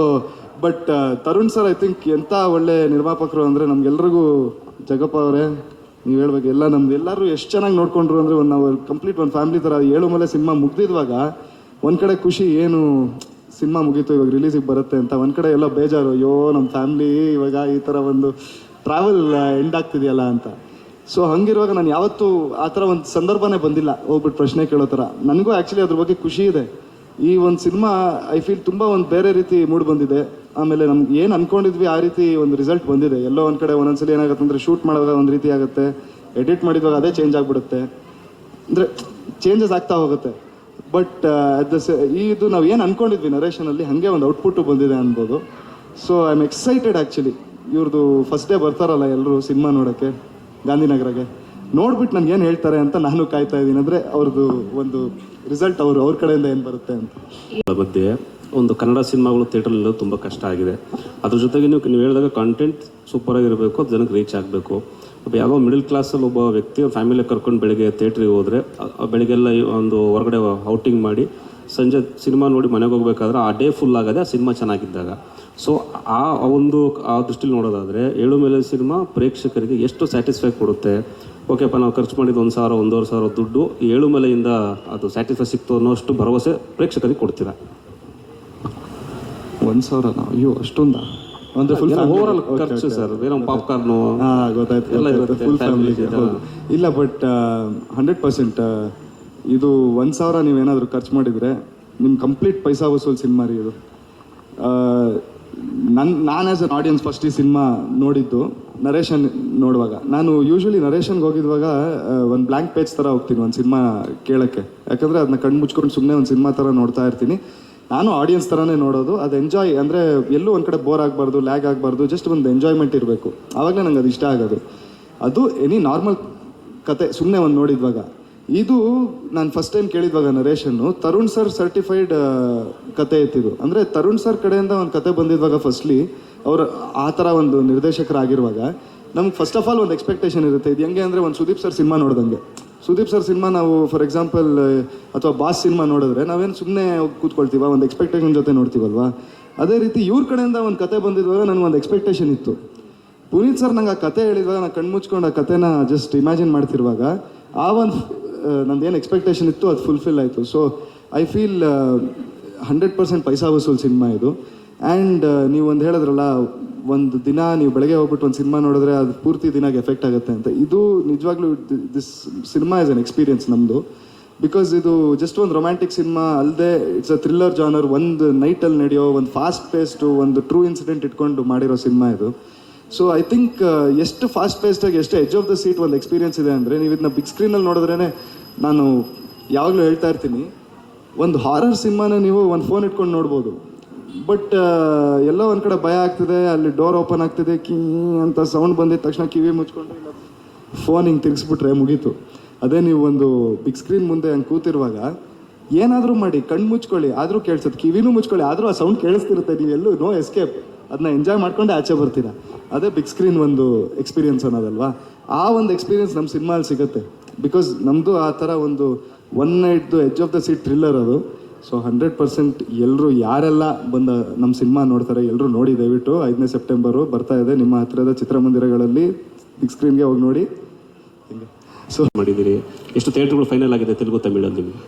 but Tarun sir I think ಎಂಥ ಒಳ್ಳೆ ನಿರ್ಮಾಪಕರು ಅಂದರೆ ನಮ್ಗೆಲ್ರಿಗೂ ಜಗಪ್ಪ ಅವರೇ, ನೀವು ಹೇಳ್ಬೇಕು ಎಲ್ಲ ನಮ್ದು ಎಲ್ಲರೂ ಎಷ್ಟು ಚೆನ್ನಾಗಿ ನೋಡ್ಕೊಂಡ್ರು ಅಂದರೆ ಒಂದು ನಾವು ಕಂಪ್ಲೀಟ್ ಒಂದು ಫ್ಯಾಮಿಲಿ ಥರ ಏಳು ಮಲೆ ಸಿನಿಮಾ ಮುಗ್ದಿದ್ವಾಗ ಒಂದು ಕಡೆ ಖುಷಿ ಏನು ಸಿನಿಮಾ ಮುಗೀತು, ಇವಾಗ ರಿಲೀಸಿಗೆ ಬರುತ್ತೆ ಅಂತ, ಒಂದು ಕಡೆ ಎಲ್ಲ ಬೇಜಾರು, ಅಯ್ಯೋ ನಮ್ಮ ಫ್ಯಾಮ್ಲಿ ಇವಾಗ ಈ ಥರ ಒಂದು ಟ್ರಾವೆಲ್ ಎಂಡ್ ಆಗ್ತಿದೆಯಲ್ಲ ಅಂತ. ಸೊ ಹಂಗಿರುವಾಗ ನಾನು ಯಾವತ್ತೂ ಆ ಥರ ಒಂದು ಸಂದರ್ಭನೇ ಬಂದಿಲ್ಲ ಹೋಗ್ಬಿಟ್ಟು ಪ್ರಶ್ನೆ ಕೇಳೋ ಥರ ನನಗೂ ಆ್ಯಕ್ಚುಲಿ ಅದ್ರ ಬಗ್ಗೆ ಖುಷಿ ಇದೆ. ಈ ಒಂದು ಸಿನಿಮಾ ಐ ಫೀಲ್ ತುಂಬ ಒಂದು ಬೇರೆ ರೀತಿ ಮೂಡ್ ಬಂದಿದೆ. ಆಮೇಲೆ ನಮ್ಗೆ ಏನು ಅನ್ಕೊಂಡಿದ್ವಿ, ಆ ರೀತಿ ಒಂದು ರಿಸಲ್ಟ್ ಬಂದಿದೆ. ಎಲ್ಲೋ ಒಂದು ಕಡೆ ಒಂದೊಂದ್ಸಲಿ ಏನಾಗುತ್ತೆ ಅಂದರೆ ಶೂಟ್ ಮಾಡುವಾಗ ಒಂದು ರೀತಿ ಆಗುತ್ತೆ ಎಡಿಟ್ ಮಾಡಿದಾಗ ಅದೇ ಚೇಂಜ್ ಆಗಿಬಿಡುತ್ತೆ. ಅಂದರೆ ಚೇಂಜಸ್ ಆಗ್ತಾ ಹೋಗುತ್ತೆ. ಬಟ್ ಅಟ್ ದ ಇದು ನಾವು ಏನು ಅನ್ಕೊಂಡಿದ್ವಿ ನರೇಷನಲ್ಲಿ ಹಾಗೆ ಒಂದು ಔಟ್ಪುಟ್ ಬಂದಿದೆ ಅನ್ಬೋದು. So I am excited actually ಇವ್ರದ್ದು ಫಸ್ಟ್ ಡೇ ಬರ್ತಾರಲ್ಲ ಎಲ್ಲರೂ ಸಿನಿಮಾ ನೋಡೋಕ್ಕೆ, ಗಾಂಧಿನಗರಗೆ. ನೋಡ್ಬಿಟ್ಟು ನನಗೆ ಏನು ಹೇಳ್ತಾರೆ ಅಂತ ನಾನು ಕಾಯ್ತಾ ಇದ್ದೀನಿ. ಅಂದರೆ ಅವ್ರದ್ದು ಒಂದು ರಿಸಲ್ಟ್ ಅವರು, ಅವ್ರ ಕಡೆಯಿಂದ ಏನು ಬರುತ್ತೆ ಅಂತ. ಬಗ್ಗೆ ಒಂದು ಕನ್ನಡ ಸಿನಿಮಾಗಳು ಥಿಯೇಟ್ರಲ್ಲಿ ತುಂಬ ಕಷ್ಟ ಆಗಿದೆ. ಅದ್ರ ಜೊತೆಗೆ ನೀವು ನೀವು ಹೇಳಿದಾಗ ಕಂಟೆಂಟ್ ಸೂಪರಾಗಿರಬೇಕು ಅದು ಜನಕ್ಕೆ ರೀಚ್ ಆಗಬೇಕು. ಒಬ್ಬ ಯಾವುದೋ ಮಿಡಲ್ ಕ್ಲಾಸಲ್ಲಿ ಒಬ್ಬ ವ್ಯಕ್ತಿ ಫ್ಯಾಮಿಲಿ ಕರ್ಕೊಂಡು ಬೆಳಗ್ಗೆ ಥಿಯೇಟ್ರಿಗೆ ಹೋದರೆ ಬೆಳಗ್ಗೆಲ್ಲ ಒಂದು ಹೊರಗಡೆ ಔಟಿಂಗ್ ಮಾಡಿ, ಸಂಜೆ ಸಿನಿಮಾ ನೋಡಿ ಮನೆಗೆ ಹೋಗ್ಬೇಕಾದ್ರೆ ಆ ಡೇ ಫುಲ್ ಆಗದೆ ಆ ಸಿನಿಮಾ ಚೆನ್ನಾಗಿದ್ದಾಗ. ಸೊ ಆ ಒಂದು, ಆ ದೃಷ್ಟಿಲಿ ನೋಡೋದಾದರೆ ಏಳು ಮೇಲೆ ಸಿನಿಮಾ ಪ್ರೇಕ್ಷಕರಿಗೆ ಎಷ್ಟು ಸ್ಯಾಟಿಸ್ಫೈ ಕೊಡುತ್ತೆ? ಓಕೆಪ್ಪ ನಾವು ಖರ್ಚು ಮಾಡಿದ ಒಂದು ಸಾವಿರ, ಒಂದೂವರೆ ಸಾವಿರ ದುಡ್ಡು ಏಳು ಮೇಲೆಯಿಂದ ಅದು ಸ್ಯಾಟಿಸ್ಫೈ ಸಿಕ್ತು ಅನ್ನೋಷ್ಟು ಭರವಸೆ ಪ್ರೇಕ್ಷಕರಿಗೆ ಕೊಡ್ತೀರಾ? ಒಂದು ಸಾವಿರ ಅಯ್ಯೋ, ಅಷ್ಟೊಂದ? ಅಂದರೆ ಫುಲ್ ಓವರ್ ಆಲ್ ಖರ್ಚು ಸರ್ ಏನೋ ಪಾಪ್ಕಾರ್ನು ಹಾ ಗೊತ್ತಾಯ್ತು ಎಲ್ಲ ಇರುತ್ತೆ, ಫುಲ್ ಫ್ಯಾಮಿಲಿ ಫ್ಯಾಮಿಲಿಗೆ ಇಲ್ಲ ಬಟ್ ಹಂಡ್ರೆಡ್ ಪರ್ಸೆಂಟ್ ಇದು ಒಂದು ಸಾವಿರ ನೀವೇನಾದರೂ ಖರ್ಚು ಮಾಡಿದರೆ ನಿಮ್ಮ ಕಂಪ್ಲೀಟ್ ಪೈಸಾ ವಸೂಲ್ ಸಿನಿಮಾ ರೀ ಇದು. ನನ್ನ ನಾನು ಆ್ಯಸ್ ಅನ್ ಆಡಿಯನ್ಸ್ ಫಸ್ಟ್ ಈ ಸಿನಿಮಾ ನೋಡಿದ್ದು ನರೇಶನ್ ನೋಡುವಾಗ. ನಾನು ಯೂಶ್ವಲಿ ನರೇಶನ್ಗೆ ಹೋಗಿದ್ವಾಗ ಒಂದು ಬ್ಲ್ಯಾಂಕ್ ಪೇಜ್ ಥರ ಹೋಗ್ತೀನಿ ಒಂದು ಸಿನಿಮಾ ಕೇಳೋಕ್ಕೆ. ಯಾಕಂದರೆ ಅದನ್ನ ಕಣ್ಣು ಮುಚ್ಕೊಂಡು ಸುಮ್ಮನೆ ಒಂದು ಸಿನಿಮಾ ಥರ ನೋಡ್ತಾ ಇರ್ತೀನಿ. ನಾನು ಆಡಿಯನ್ಸ್ ಥರನೇ ನೋಡೋದು. ಅದು ಎಂಜಾಯ್ ಅಂದರೆ ಎಲ್ಲೂ ಒಂದು ಕಡೆ ಬೋರ್ ಆಗಬಾರ್ದು ಲ್ಯಾಗ್ ಆಗಬಾರ್ದು ಜಸ್ಟ್ ಒಂದು ಎಂಜಾಯ್ಮೆಂಟ್ ಇರಬೇಕು. ಆವಾಗಲೇ ನಂಗೆ ಅದು ಇಷ್ಟ ಆಗೋದು. ಅದು ಎನಿ ನಾರ್ಮಲ್ ಕತೆ ಸುಮ್ಮನೆ ಒಂದು ನೋಡಿದ್ವಾಗ. ಇದು ನಾನು ಫಸ್ಟ್ ಟೈಮ್ ಕೇಳಿದ್ವಾಗ ನರೇಶನ್ನು, ತರುಣ್ ಸರ್ ಸರ್ಟಿಫೈಡ್ ಕತೆ ಇತ್ತಿದು. ಅಂದರೆ ತರುಣ್ ಸರ್ ಕಡೆಯಿಂದ ಒಂದು ಕತೆ ಬಂದಿದ್ವಾಗ ಫಸ್ಟ್ಲಿ ಅವರು ಆ ಥರ ಒಂದು ನಿರ್ದೇಶಕರಾಗಿರುವಾಗ, ನಮ್ಗೆ ಫಸ್ಟ್ ಆಫ್ ಆಲ್ ಒಂದು ಎಕ್ಸ್ಪೆಕ್ಟೇಷನ್ ಇರುತ್ತೆ. ಇದು ಹೆಂಗೆ ಅಂದರೆ ಒಂದು ಸುದೀಪ್ ಸರ್ ಸಿನಿಮಾ ನೋಡ್ದಂಗೆ. ಸುದೀಪ್ ಸರ್ ಸಿನಿಮಾ ನಾವು ಫಾರ್ ಎಕ್ಸಾಂಪಲ್ ಅಥವಾ ಬಾಸ್ ಸಿನಿಮಾ ನೋಡಿದ್ರೆ ನಾವೇನು ಸುಮ್ಮನೆ ಕೂತ್ಕೊಳ್ತೀವ, ಒಂದು ಎಕ್ಸ್ಪೆಕ್ಟೇಷನ್ ಜೊತೆ ನೋಡ್ತೀವಲ್ವಾ? ಅದೇ ರೀತಿ ಇವ್ರ ಕಡೆಯಿಂದ ಒಂದು ಕತೆ ಬಂದಿದ್ವಾಗ ನನಗೆ ಒಂದು ಎಕ್ಸ್ಪೆಕ್ಟೇಷನ್ ಇತ್ತು. ಪುನೀತ್ ಸರ್ ನಂಗೆ ಆ ಕತೆ ಹೇಳಿದಾಗ ನಾನು ಕಣ್ಮುಚ್ಕೊಂಡು ಆ ಕತೆನ ಜಸ್ಟ್ ಇಮ್ಯಾಜಿನ್ ಮಾಡ್ತಿರುವಾಗ, ಆ ಒಂದು ನಂದು ಏನು ಎಕ್ಸ್ಪೆಕ್ಟೇಷನ್ ಇತ್ತು ಅದು ಫುಲ್ಫಿಲ್ ಆಯಿತು. So I feel hundred percent paisa vasool cinema ಇದು. ಆ್ಯಂಡ್ ನೀವು ಒಂದು ಹೇಳಿದ್ರಲ್ಲ, ಒಂದು ದಿನ ನೀವು ಬೆಳಗ್ಗೆ ಹೋಗ್ಬಿಟ್ಟು ಒಂದು ಸಿನಿಮಾ ನೋಡಿದ್ರೆ ಅದು ಪೂರ್ತಿ ದಿನಾಗೆ ಎಫೆಕ್ಟ್ ಆಗುತ್ತೆ ಅಂತ. ಇದು ನಿಜವಾಗ್ಲೂ this cinema is an experience ನಮ್ಮದು ಬಿಕಾಸ್ ಇದು ಜಸ್ಟ್ ಒಂದು ರೊಮ್ಯಾಂಟಿಕ್ ಸಿನಿಮಾ ಅಲ್ಲದೆ ಇಟ್ಸ್ ಅ ಥ್ರಿಲ್ಲರ್ ಜಾನರ್ ಒಂದು ನೈಟಲ್ಲಿ ನಡೆಯೋ, ಒಂದು ಫಾಸ್ಟ್ ಪೇಸ್ಟು ಒಂದು ಟ್ರೂ ಇನ್ಸಿಡೆಂಟ್ ಇಟ್ಕೊಂಡು ಮಾಡಿರೋ ಸಿನಿಮಾ ಇದು. ಸೊ ಐ ಥಿಂಕ್ ಎಷ್ಟು ಫಾಸ್ಟ್ ಪೇಸ್ಟಾಗಿ ಎಷ್ಟು ಎಜ್ ಆಫ್ ದ ಸೀಟ್ ಒಂದು ಎಕ್ಸ್ಪೀರಿಯನ್ಸ್ ಇದೆ ಅಂದರೆ, ನೀವು ಇದನ್ನ ಬಿಗ್ ಸ್ಕ್ರೀನಲ್ಲಿ ನೋಡಿದ್ರೇ ನಾನು ಯಾವಾಗಲೂ ಹೇಳ್ತಾ ಇರ್ತೀನಿ, ಒಂದು ಹಾರರ್ ಸಿನಿಮಾನ ನೀವು ಒಂದು ಫೋನ್ ಇಟ್ಕೊಂಡು ನೋಡ್ಬೋದು. ಬಟ್ ಎಲ್ಲೋ ಒಂದು ಕಡೆ ಭಯ ಆಗ್ತಿದೆ, ಅಲ್ಲಿ ಡೋರ್ ಓಪನ್ ಆಗ್ತಿದೆ, ಕೀ, ಅಂತ ಸೌಂಡ್ ಬಂದಿದ ತಕ್ಷಣ ಕಿವಿ ಮುಚ್ಕೊಂಡು ಫೋನ್ ಹಿಂಗೆ ತಿರ್ಗಿಸ್ಬಿಟ್ರೆ ಮುಗೀತು. ಅದೇ ನೀವು ಒಂದು ಬಿಗ್ ಸ್ಕ್ರೀನ್ ಮುಂದೆ ಹಂಗೆ ಕೂತಿರುವಾಗ, ಏನಾದರೂ ಮಾಡಿ, ಕಣ್ಣು ಮುಚ್ಕೊಳ್ಳಿ, ಆದರೂ ಕೇಳಿಸುತ್ತೆ ಕಿವಿನೂ ಮುಚ್ಕೊಳ್ಳಿ, ಆದರೂ ಆ ಸೌಂಡ್ ಕೇಳಿಸ್ತಿರುತ್ತೆ ನೀವು ಎಲ್ಲೂ ನೋ ಎಸ್ಕೇಪ್ ಅದನ್ನ ಎಂಜಾಯ್ ಮಾಡ್ಕೊಂಡೆ ಆಚೆ ಬರ್ತೀರಾ. ಅದೇ ಬಿಗ್ ಸ್ಕ್ರೀನ್ ಒಂದು ಎಕ್ಸ್ಪೀರಿಯನ್ಸ್ ಅನ್ನೋದಲ್ವಾ? ಆ ಒಂದು ಎಕ್ಸ್ಪೀರಿಯನ್ಸ್ ನಮ್ಮ ಸಿನಿಮಾಲ್ಲಿ ಸಿಗುತ್ತೆ. ಬಿಕಾಸ್ ನಮ್ಮದು ಆ ಥರ ಒಂದು one ನೈಟ್ದು edge of the seat thriller ಅದು. ಸೊ ಹಂಡ್ರೆಡ್ ಪರ್ಸೆಂಟ್ ಎಲ್ಲರೂ ಯಾರೆಲ್ಲ ಬಂದ ನಮ್ಮ ಸಿನಿಮಾ ನೋಡ್ತಾರೆ ಎಲ್ಲರೂ ನೋಡಿ ದಯವಿಟ್ಟು ಐದನೇ ಸೆಪ್ಟೆಂಬರು ಬರ್ತಾ ಇದೆ ನಿಮ್ಮ ಹತ್ತಿರದ ಚಿತ್ರಮಂದಿರಗಳಲ್ಲಿ ಬಿಗ್ ಸ್ಕ್ರೀನ್ಗೆ ಹೋಗಿ ನೋಡಿ. ಹಿಂಗೆ. ಸೊ ಮಾಡಿದ್ದೀರಿ. ಎಷ್ಟು ಥಿಯೇಟ್ರ್ಗಳು ಫೈನಲ್ ಆಗಿದೆ ತೆಲುಗು ತಮಿಳು ನಿಮಗೆ?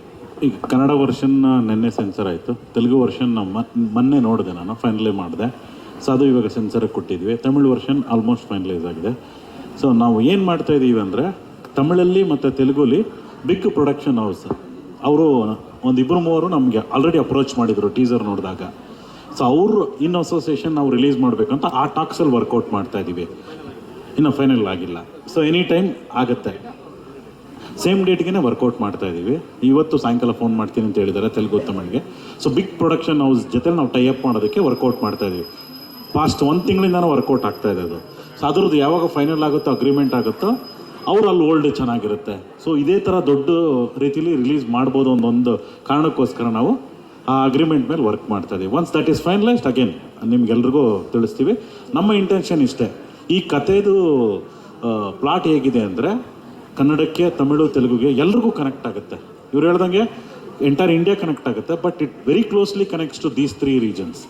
ಈಗ ಕನ್ನಡ ವರ್ಷನ್ ನಿನ್ನೆ ಸೆನ್ಸರ್ ಆಯಿತು. ತೆಲುಗು ವರ್ಷನ್ ಮೊನ್ನೆ ನೋಡಿದೆ ನಾನು ಫೈನಲೇ ಮಾಡಿದೆ. ಸೊ ಅದು ಇವಾಗ ಸೆನ್ಸರಿಗೆ ಕೊಟ್ಟಿದ್ವಿ. ತಮಿಳು ವರ್ಷನ್ ಆಲ್ಮೋಸ್ಟ್ ಫೈನಲೈಸ್ ಆಗಿದೆ. ಸೊ ನಾವು ಏನು ಮಾಡ್ತಾ ಇದ್ದೀವಿ ಅಂದರೆ ತಮಿಳಲ್ಲಿ ಮತ್ತು ತೆಲುಗುಲಿ ಬಿಗ್ ಪ್ರೊಡಕ್ಷನ್ ಹೌಸ್. ಅವರು ಒಂದು ಇಬ್ಬರು ಮೂವರು ನಮಗೆ ಆಲ್ರೆಡಿ ಅಪ್ರೋಚ್ ಮಾಡಿದರು ಟೀಸರ್ ನೋಡಿದಾಗ. ಸೊ ಅವರು ಇನ್ ಅಸೋಸಿಯೇಷನ್ ನಾವು ರಿಲೀಸ್ ಮಾಡಬೇಕಂತ ಆ ಟಾಕ್ಸಲ್ಲಿ ವರ್ಕೌಟ್ ಮಾಡ್ತಾ ಇದ್ದೀವಿ ಇನ್ನು ಫೈನಲ್ ಆಗಿಲ್ಲ. ಸೊ ಎನಿ ಟೈಮ್ ಆಗುತ್ತೆ ಸೇಮ್ ಡೇಟ್ಗೆ ವರ್ಕೌಟ್ ಮಾಡ್ತಾ ಇದ್ದೀವಿ ಇವತ್ತು ಸಾಯಂಕಾಲ ಫೋನ್ ಮಾಡ್ತೀನಿ ಅಂತ ಹೇಳಿದ್ದಾರೆ ತೆಲುಗು ತಮಿಳಿಗೆ ಸೊ ಬಿಗ್ ಪ್ರೊಡಕ್ಷನ್ ಹೌಸ್ ಜೊತೆ ನಾವು ಟೈ ಅಪ್ ಮಾಡೋದಕ್ಕೆ ವರ್ಕೌಟ್ ಮಾಡ್ತಾ ಇದ್ದೀವಿ ಪಾಸ್ಟ್ ಒಂದು ತಿಂಗಳಿಂದ ವರ್ಕೌಟ್ ಆಗ್ತಾ ಇದೆ ಅದು. ಸೊ ಅದ್ರದ್ದು ಯಾವಾಗ ಫೈನಲ್ ಆಗುತ್ತೋ ಅಗ್ರಿಮೆಂಟ್ ಆಗುತ್ತೋ ಅವ್ರು ಅಲ್ಲಿ ಓಲ್ಡ್ ಚೆನ್ನಾಗಿರುತ್ತೆ. ಸೊ ಇದೇ ಥರ ದೊಡ್ಡ ರೀತಿಲಿ ರಿಲೀಸ್ ಮಾಡ್ಬೋದು ಒಂದೊಂದು ಕಾರಣಕ್ಕೋಸ್ಕರ ನಾವು ಆ ಅಗ್ರಿಮೆಂಟ್ ಮೇಲೆ ವರ್ಕ್ ಮಾಡ್ತಾ ಇದ್ದೀವಿ once that is finalised again ನಿಮ್ಗೆಲ್ರಿಗೂ ತಿಳಿಸ್ತೀವಿ. ನಮ್ಮ ಇಂಟೆನ್ಷನ್ ಇಷ್ಟೇ. ಈ ಕಥೆದು ಪ್ಲಾಟ್ ಹೇಗಿದೆ ಅಂದರೆ ಕನ್ನಡಕ್ಕೆ, ತಮಿಳು, ತೆಲುಗುಗೆ ಎಲ್ರಿಗೂ ಕನೆಕ್ಟ್ ಆಗುತ್ತೆ. ಇವ್ರು ಹೇಳ್ದಂಗೆ ಎಂಟೈರ್ ಇಂಡಿಯಾ ಕನೆಕ್ಟ್ ಆಗುತ್ತೆ but it very closely connects to these three regions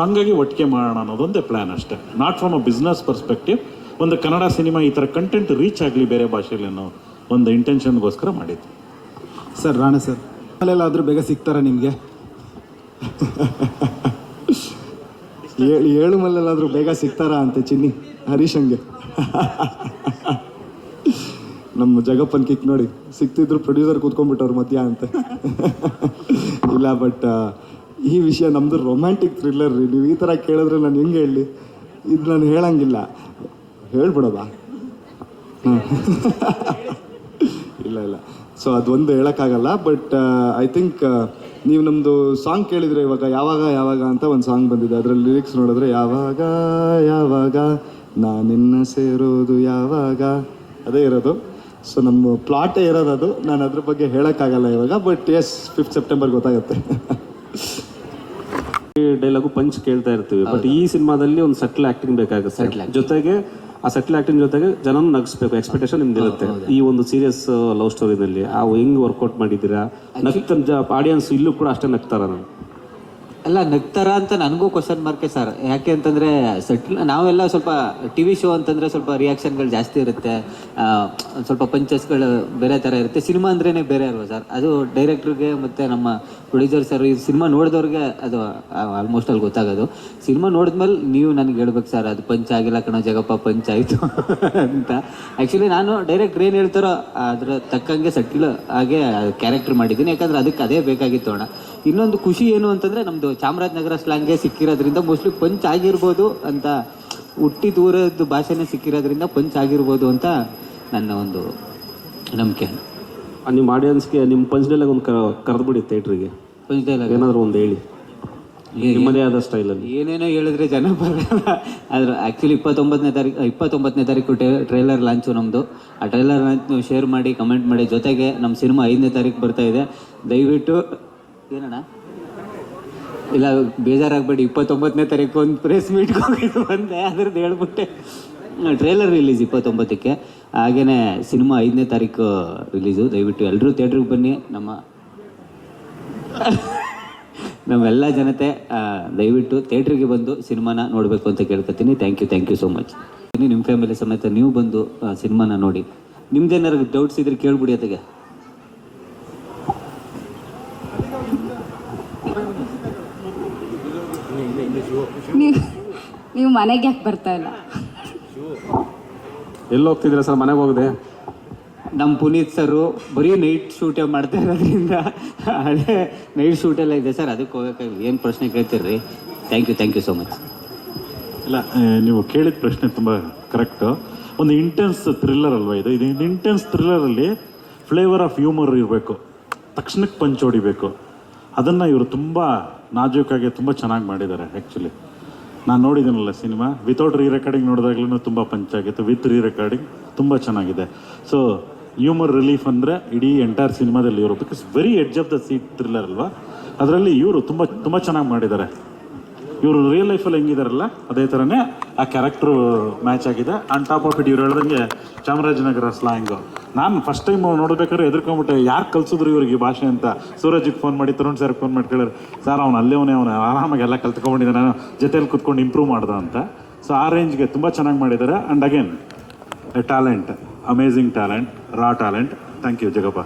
ಹಂಗಾಗಿ ಒಟ್ಟಿಗೆ ಮಾಡೋಣ ಅನ್ನೋದೊಂದೇ ಪ್ಲ್ಯಾನ್ ಅಷ್ಟೇ. Not from a business perspective ಒಂದು ಕನ್ನಡ ಸಿನಿಮಾ ಈ ಥರ ಕಂಟೆಂಟ್ ರೀಚ್ ಆಗಲಿ ಬೇರೆ ಭಾಷೆಯಲ್ಲಿ ಅನ್ನೋ ಒಂದು ಇಂಟೆನ್ಷನ್ಗೋಸ್ಕರ ಮಾಡಿದ್ದು. ಸರ್, ರಾಣೆ ಸರ್ ಆದರೂ ಬೇಗ ಸಿಗ್ತಾರಾ ನಿಮಗೆ? ಏಳು ಮಲ್ಲೆಲ್ಲಾದರೂ ಬೇಗ ಸಿಗ್ತಾರಾ ಅಂತೆ ಚಿನ್ನಿ, ಹರೀಶಂಗೆ. ನಮ್ಮ ಜಗಪ್ಪನ್ ಕಿಕ್ ನೋಡಿ, ಸಿಕ್ತಿದ್ರು ಪ್ರೊಡ್ಯೂಸರ್ ಕೂತ್ಕೊಂಡ್ಬಿಟ್ಟವ್ರು ಮಧ್ಯ ಅಂತೆ. ಇಲ್ಲ ಬಟ್ ಈ ವಿಷಯ ನಮ್ಮದು ರೊಮ್ಯಾಂಟಿಕ್ ಥ್ರಿಲ್ಲರ್ ರೀ. ನೀವು ಈ ಥರ ಕೇಳಿದ್ರೆ ನಾನು ಹೆಂಗೆ ಹೇಳಿ? ಇದು ನಾನು ಹೇಳಂಗಿಲ್ಲ. ಹೇಳ್ಬಿಡೋದಾ? ಹ್ಮ್. ಇಲ್ಲ ಇಲ್ಲ. ಸೊ ಅದೊಂದು ಹೇಳೋಕ್ಕಾಗಲ್ಲ ಬಟ್ ಐ ಥಿಂಕ್ ನೀವು ನಮ್ಮದು ಸಾಂಗ್ ಕೇಳಿದ್ರೆ ಇವಾಗ ಯಾವಾಗ ಯಾವಾಗ ಅಂತ ಒಂದು ಸಾಂಗ್ ಬಂದಿದೆ. ಅದರಲ್ಲಿ ಲಿರಿಕ್ಸ್ ನೋಡಿದ್ರೆ ಯಾವಾಗ ಯಾವಾಗ ನಾನಿನ್ನ ಸೇರೋದು ಯಾವಾಗ ಅದೇ ಇರೋದು. ಸೊ ನಮ್ಮ ಪ್ಲಾಟೇ ಇರೋದು ಅದು. ನಾನು ಅದ್ರ ಬಗ್ಗೆ ಹೇಳೋಕ್ಕಾಗಲ್ಲ ಇವಾಗ ಬಟ್ ಎಸ್ ಫಿಫ್ತ್ ಸೆಪ್ಟೆಂಬರ್ ಗೊತ್ತಾಗುತ್ತೆ. ಡೈಲಾಗು ಪಂಚ್ ಕೇಳ್ತಾ ಇರ್ತೀವಿ ಬಟ್ ಈ ಸಿನಿಮಾದಲ್ಲಿ ಒಂದು ಸಟ್ಲ್ ಆಕ್ಟಿಂಗ್ ಬೇಕಾಗುತ್ತೆ. ಜೊತೆಗೆ ಆ ಸೆಟ್ಲ್ ಆಕ್ಟಿಂಗ್ ಜೊತೆಗೆ ಜನನ ನಗಿಸ್ಬೇಕು. ಎಕ್ಸ್ಪೆಕ್ಟೇಷನ್ ನಿಮ್ದು ಇರುತ್ತೆ. ಈ ಒಂದು ಸೀರಿಯಸ್ ಲವ್ ಸ್ಟೋರಿನಲ್ಲಿ ಆ ಹೆಂಗ್ ವರ್ಕೌಟ್ ಮಾಡಿದ್ದೀರಾ? ನಗ್ತ ಆಡಿಯನ್ಸ್ ಇಲ್ಲೂ ಕೂಡ ಅಷ್ಟೇ ನಗ್ತಾರ ನಾನು. ಅಲ್ಲ, ನಗ್ತಾರ ಅಂತ ನನಗೂ ಕ್ವಶನ್ ಮಾರ್ಕೆ ಸರ್ ಯಾಕೆ ಅಂತಂದರೆ ಸೆಟ್ಲ್ ನಾವೆಲ್ಲ ಸ್ವಲ್ಪ ಟಿ ವಿ ಶೋ ಅಂತಂದರೆ ಸ್ವಲ್ಪ ರಿಯಾಕ್ಷನ್ಗಳು ಜಾಸ್ತಿ ಇರುತ್ತೆ. ಸ್ವಲ್ಪ ಪಂಚಸ್ಗಳು ಬೇರೆ ಥರ ಇರುತ್ತೆ. ಸಿನಿಮಾ ಅಂದ್ರೇ ಬೇರೆ ಅಲ್ವಾ ಸರ್ ಅದು ಡೈರೆಕ್ಟ್ರಿಗೆ ಮತ್ತು ನಮ್ಮ ಪ್ರೊಡ್ಯೂಸರ್ ಸರ್ ಈ ಸಿನಿಮಾ ನೋಡಿದವ್ರಿಗೆ ಅದು ಆಲ್ಮೋಸ್ಟ್ ಅಲ್ಲಿ ಗೊತ್ತಾಗೋದು. ಸಿನಿಮಾ ನೋಡಿದ್ಮೇಲೆ ನೀವು ನನಗೆ ಹೇಳ್ಬೇಕು ಸರ್ ಅದು ಪಂಚ ಆಗಿಲ್ಲ ಕಣೋ, ಜಗಪ್ಪ ಪಂಚ ಆಯಿತು ಅಂತ. ಆ್ಯಕ್ಚುಲಿ ನಾನು ಡೈರೆಕ್ಟ್ರ್ ಏನು ಹೇಳ್ತಾರೋ ಅದರ ತಕ್ಕಂಗೆ ಸೆಟ್ಲ್ ಹಾಗೆ ಕ್ಯಾರೆಕ್ಟ್ರ್ ಮಾಡಿದ್ದೀನಿ. ಯಾಕಂದ್ರೆ ಅದಕ್ಕೆ ಅದೇ ಬೇಕಾಗಿತ್ತು ಅಣ್ಣ ಇನ್ನೊಂದು ಖುಷಿ ಏನು ಅಂತಂದರೆ ನಮ್ಮದು ಚಾಮರಾಜನಗರ ಸ್ಲಾಂಗೆ ಸಿಕ್ಕಿರೋದ್ರಿಂದ ಮೋಸ್ಟ್ಲಿ ಪಂಚ್ ಆಗಿರ್ಬೋದು ಅಂತ ಹುಟ್ಟಿ ದೂರದ ಭಾಷೆನೇ ಸಿಕ್ಕಿರೋದ್ರಿಂದ ಪಂಚ್ ಆಗಿರ್ಬೋದು ಅಂತ ನನ್ನ ಒಂದು ನಂಬಿಕೆ. ನಿಮ್ಮ ಆಡಿಯನ್ಸ್ಗೆ ನಿಮ್ಮ ಪಂಚ್ ಡೈಲಾಗ್ ಒಂದು ಕರೆದ್ಬಿಡಿ ಥಿಯೇಟ್ರಿಗೆ ಪಂಚ್ ಡೈಲಾಗ್ ಏನಾದರೂ ಒಂದು ಹೇಳಿ. ನಿಮ್ಮದೇ ಆದ ಸ್ಟೈಲಲ್ಲಿ ಏನೇನೋ ಹೇಳಿದ್ರೆ ಜನ ಬರಲ್ಲ. ಆದ್ರೆ ಆ್ಯಕ್ಚುಲಿ ಇಪ್ಪತ್ತೊಂಬತ್ತನೇ ತಾರೀಕು ಇಪ್ಪತ್ತೊಂಬತ್ತನೇ ತಾರೀಕು ಟ್ರೈಲರ್ ಲಾಂಚು ನಮ್ಮದು ಆ ಟ್ರೈಲರ್ ಶೇರ್ ಮಾಡಿ ಕಮೆಂಟ್ ಮಾಡಿ ಜೊತೆಗೆ ನಮ್ಮ ಸಿನಿಮಾ ಐದನೇ ತಾರೀಕು ಬರ್ತಾ ಇದೆ. ದಯವಿಟ್ಟು ಏನಣ್ಣ? ಇಲ್ಲ, ಬೇಜಾರಾಗಬೇಡಿ. ಇಪ್ಪತ್ತೊಂಬತ್ತನೇ ತಾರೀಕು ಒಂದು ಪ್ರೆಸ್ ಮೀಟ್ ಬಂದೆ. ಅದ್ರದ್ದು ಹೇಳ್ಬಿಟ್ಟೆ. Trailer release ಇಪ್ಪತ್ತೊಂಬತ್ತಕ್ಕೆ. ಹಾಗೆಯೇ ಸಿನಿಮಾ ಐದನೇ ತಾರೀಕು ರಿಲೀಸು ದಯವಿಟ್ಟು ಎಲ್ಲರೂ ಥಿಯೇಟ್ರಿಗೆ ಬನ್ನಿ. ನಮ್ಮ ನಮ್ಮೆಲ್ಲ ಜನತೆ ದಯವಿಟ್ಟು ಥಿಯೇಟ್ರಿಗೆ ಬಂದು ಸಿನಿಮಾನ ನೋಡಬೇಕು ಅಂತ ಕೇಳ್ಕೊತೀನಿ. Thank you thank you so much ನಿಮ್ಮ ಫ್ಯಾಮಿಲಿ ಸಮೇತ ನೀವು ಬಂದು ಸಿನಿಮಾನ ನೋಡಿ. ನಿಮ್ದೇನಾದ್ರು ಡೌಟ್ಸ್ ಇದ್ರೆ ಕೇಳ್ಬಿಡಿ ಅತ್ತಿಗೆ. ನೀವು ನೀವು ಮನೆಗೆ ಯಾಕೆ ಬರ್ತಾ ಇಲ್ಲ? ಎಲ್ಲಿ ಹೋಗ್ತಿದ್ದೀರಾ ಸರ್? ಮನೆಗೆ ಹೋಗದೆ? ನಮ್ಮ ಪುನೀತ್ ಸರು ಬರೀ ನೈಟ್ ಶೂಟೇ ಮಾಡ್ತಾ ಇರೋದ್ರಿಂದ ಅದೇ ನೈಟ್ ಶೂಟೆಲ್ಲ ಇದೆ ಸರ್. ಅದಕ್ಕೆ ಹೋಗಕ್ಕೆ ಏನು ಪ್ರಶ್ನೆ ಕೇಳ್ತೀರಿ thank you thank you so much ಇಲ್ಲ ಆ, ನೀವು ಕೇಳಿದ ಪ್ರಶ್ನೆ ತುಂಬ ಕರೆಕ್ಟು ಒಂದು ಇಂಟೆನ್ಸ್ ಥ್ರಿಲ್ಲರ್ ಅಲ್ವಾ ಇದು? ಇದು ಇಂಟೆನ್ಸ್ ಥ್ರಿಲ್ಲರಲ್ಲಿ ಫ್ಲೇವರ್ ಆಫ್ ಹ್ಯೂಮರ್ ಇರಬೇಕು. ತಕ್ಷಣಕ್ಕೆ ಪಂಚ್ ಹೊಡಿಬೇಕು. ಅದನ್ನು ಇವರು ತುಂಬ ನಾಜೂಕಾಗಿ ತುಂಬ ಚೆನ್ನಾಗಿ ಮಾಡಿದ್ದಾರೆ ಆ್ಯಕ್ಚುಲಿ ನಾನು ನೋಡಿದ್ದೀನಲ್ಲ ಸಿನಿಮಾ. ವಿತೌಟ್ ರೀ ರೆಕಾರ್ಡಿಂಗ್ ನೋಡಿದಾಗ್ಲೂ ತುಂಬ ಪಂಚ್ ಆಗಿತ್ತು. ವಿತ್ ರೀ ರೆಕಾರ್ಡಿಂಗ್ ತುಂಬ ಚೆನ್ನಾಗಿದೆ. ಸೊ ಹ್ಯೂಮರ್ ರಿಲೀಫ್ ಅಂದರೆ ಇಡೀ ಎಂಟೈರ್ ಸಿನಿಮಾದಲ್ಲಿ ಇವರು because very edge of the seat thriller ಅಲ್ವಾ? ಅದರಲ್ಲಿ ಇವರು ತುಂಬ ತುಂಬ ಚೆನ್ನಾಗಿ ಮಾಡಿದ್ದಾರೆ. ಇವರು ರಿಯಲ್ ಲೈಫಲ್ಲಿ ಹೆಂಗಿದಾರಲ್ಲ, ಅದೇ ಥರನೇ ಆ ಕ್ಯಾರೆಕ್ಟ್ರು ಮ್ಯಾಚ್ ಆಗಿದೆ. ಆನ್ ಟಾಪ್ ಆಫ್ ಇಟ್ ಇವ್ರು ಹೇಳ್ದಂಗೆ ಚಾಮರಾಜನಗರ ಸ್ಲಾಂಗು ನಾನು ಫಸ್ಟ್ ಟೈಮ್ ನೋಡ್ಬೇಕಾದ್ರೆ ಎದುರ್ಕೊಂಬಿಟ್ಟೆ ಯಾರು ಕಲ್ಸಿದ್ರು ಇವ್ರಿಗೆ ಈ ಭಾಷೆ ಅಂತ? ಸೂರಜಿಗೆ ಫೋನ್ ಮಾಡಿ, ತರುಣ್ ಸರ್ ಫೋನ್ ಮಾಡಿ ಕೇಳಿದ್ರು ಸರ್ ಅವ್ನು ಅಲ್ಲೇ ಅವನೇ ಅವನು ಆರಾಮಾಗಿ ಎಲ್ಲ ಕಲ್ತ್ಕೊಂಡಿದ್ದೆ ನಾನು ಜೊತೆಲಿ ಕುತ್ಕೊಂಡು ಇಂಪ್ರೂವ್ ಮಾಡ್ದ ಅಂತ. ಸೊ ಆ ರೇಂಜ್ಗೆ ತುಂಬ ಚೆನ್ನಾಗಿ ಮಾಡಿದ್ದಾರೆ and again a talent amazing talent raw talent thank you Jagappa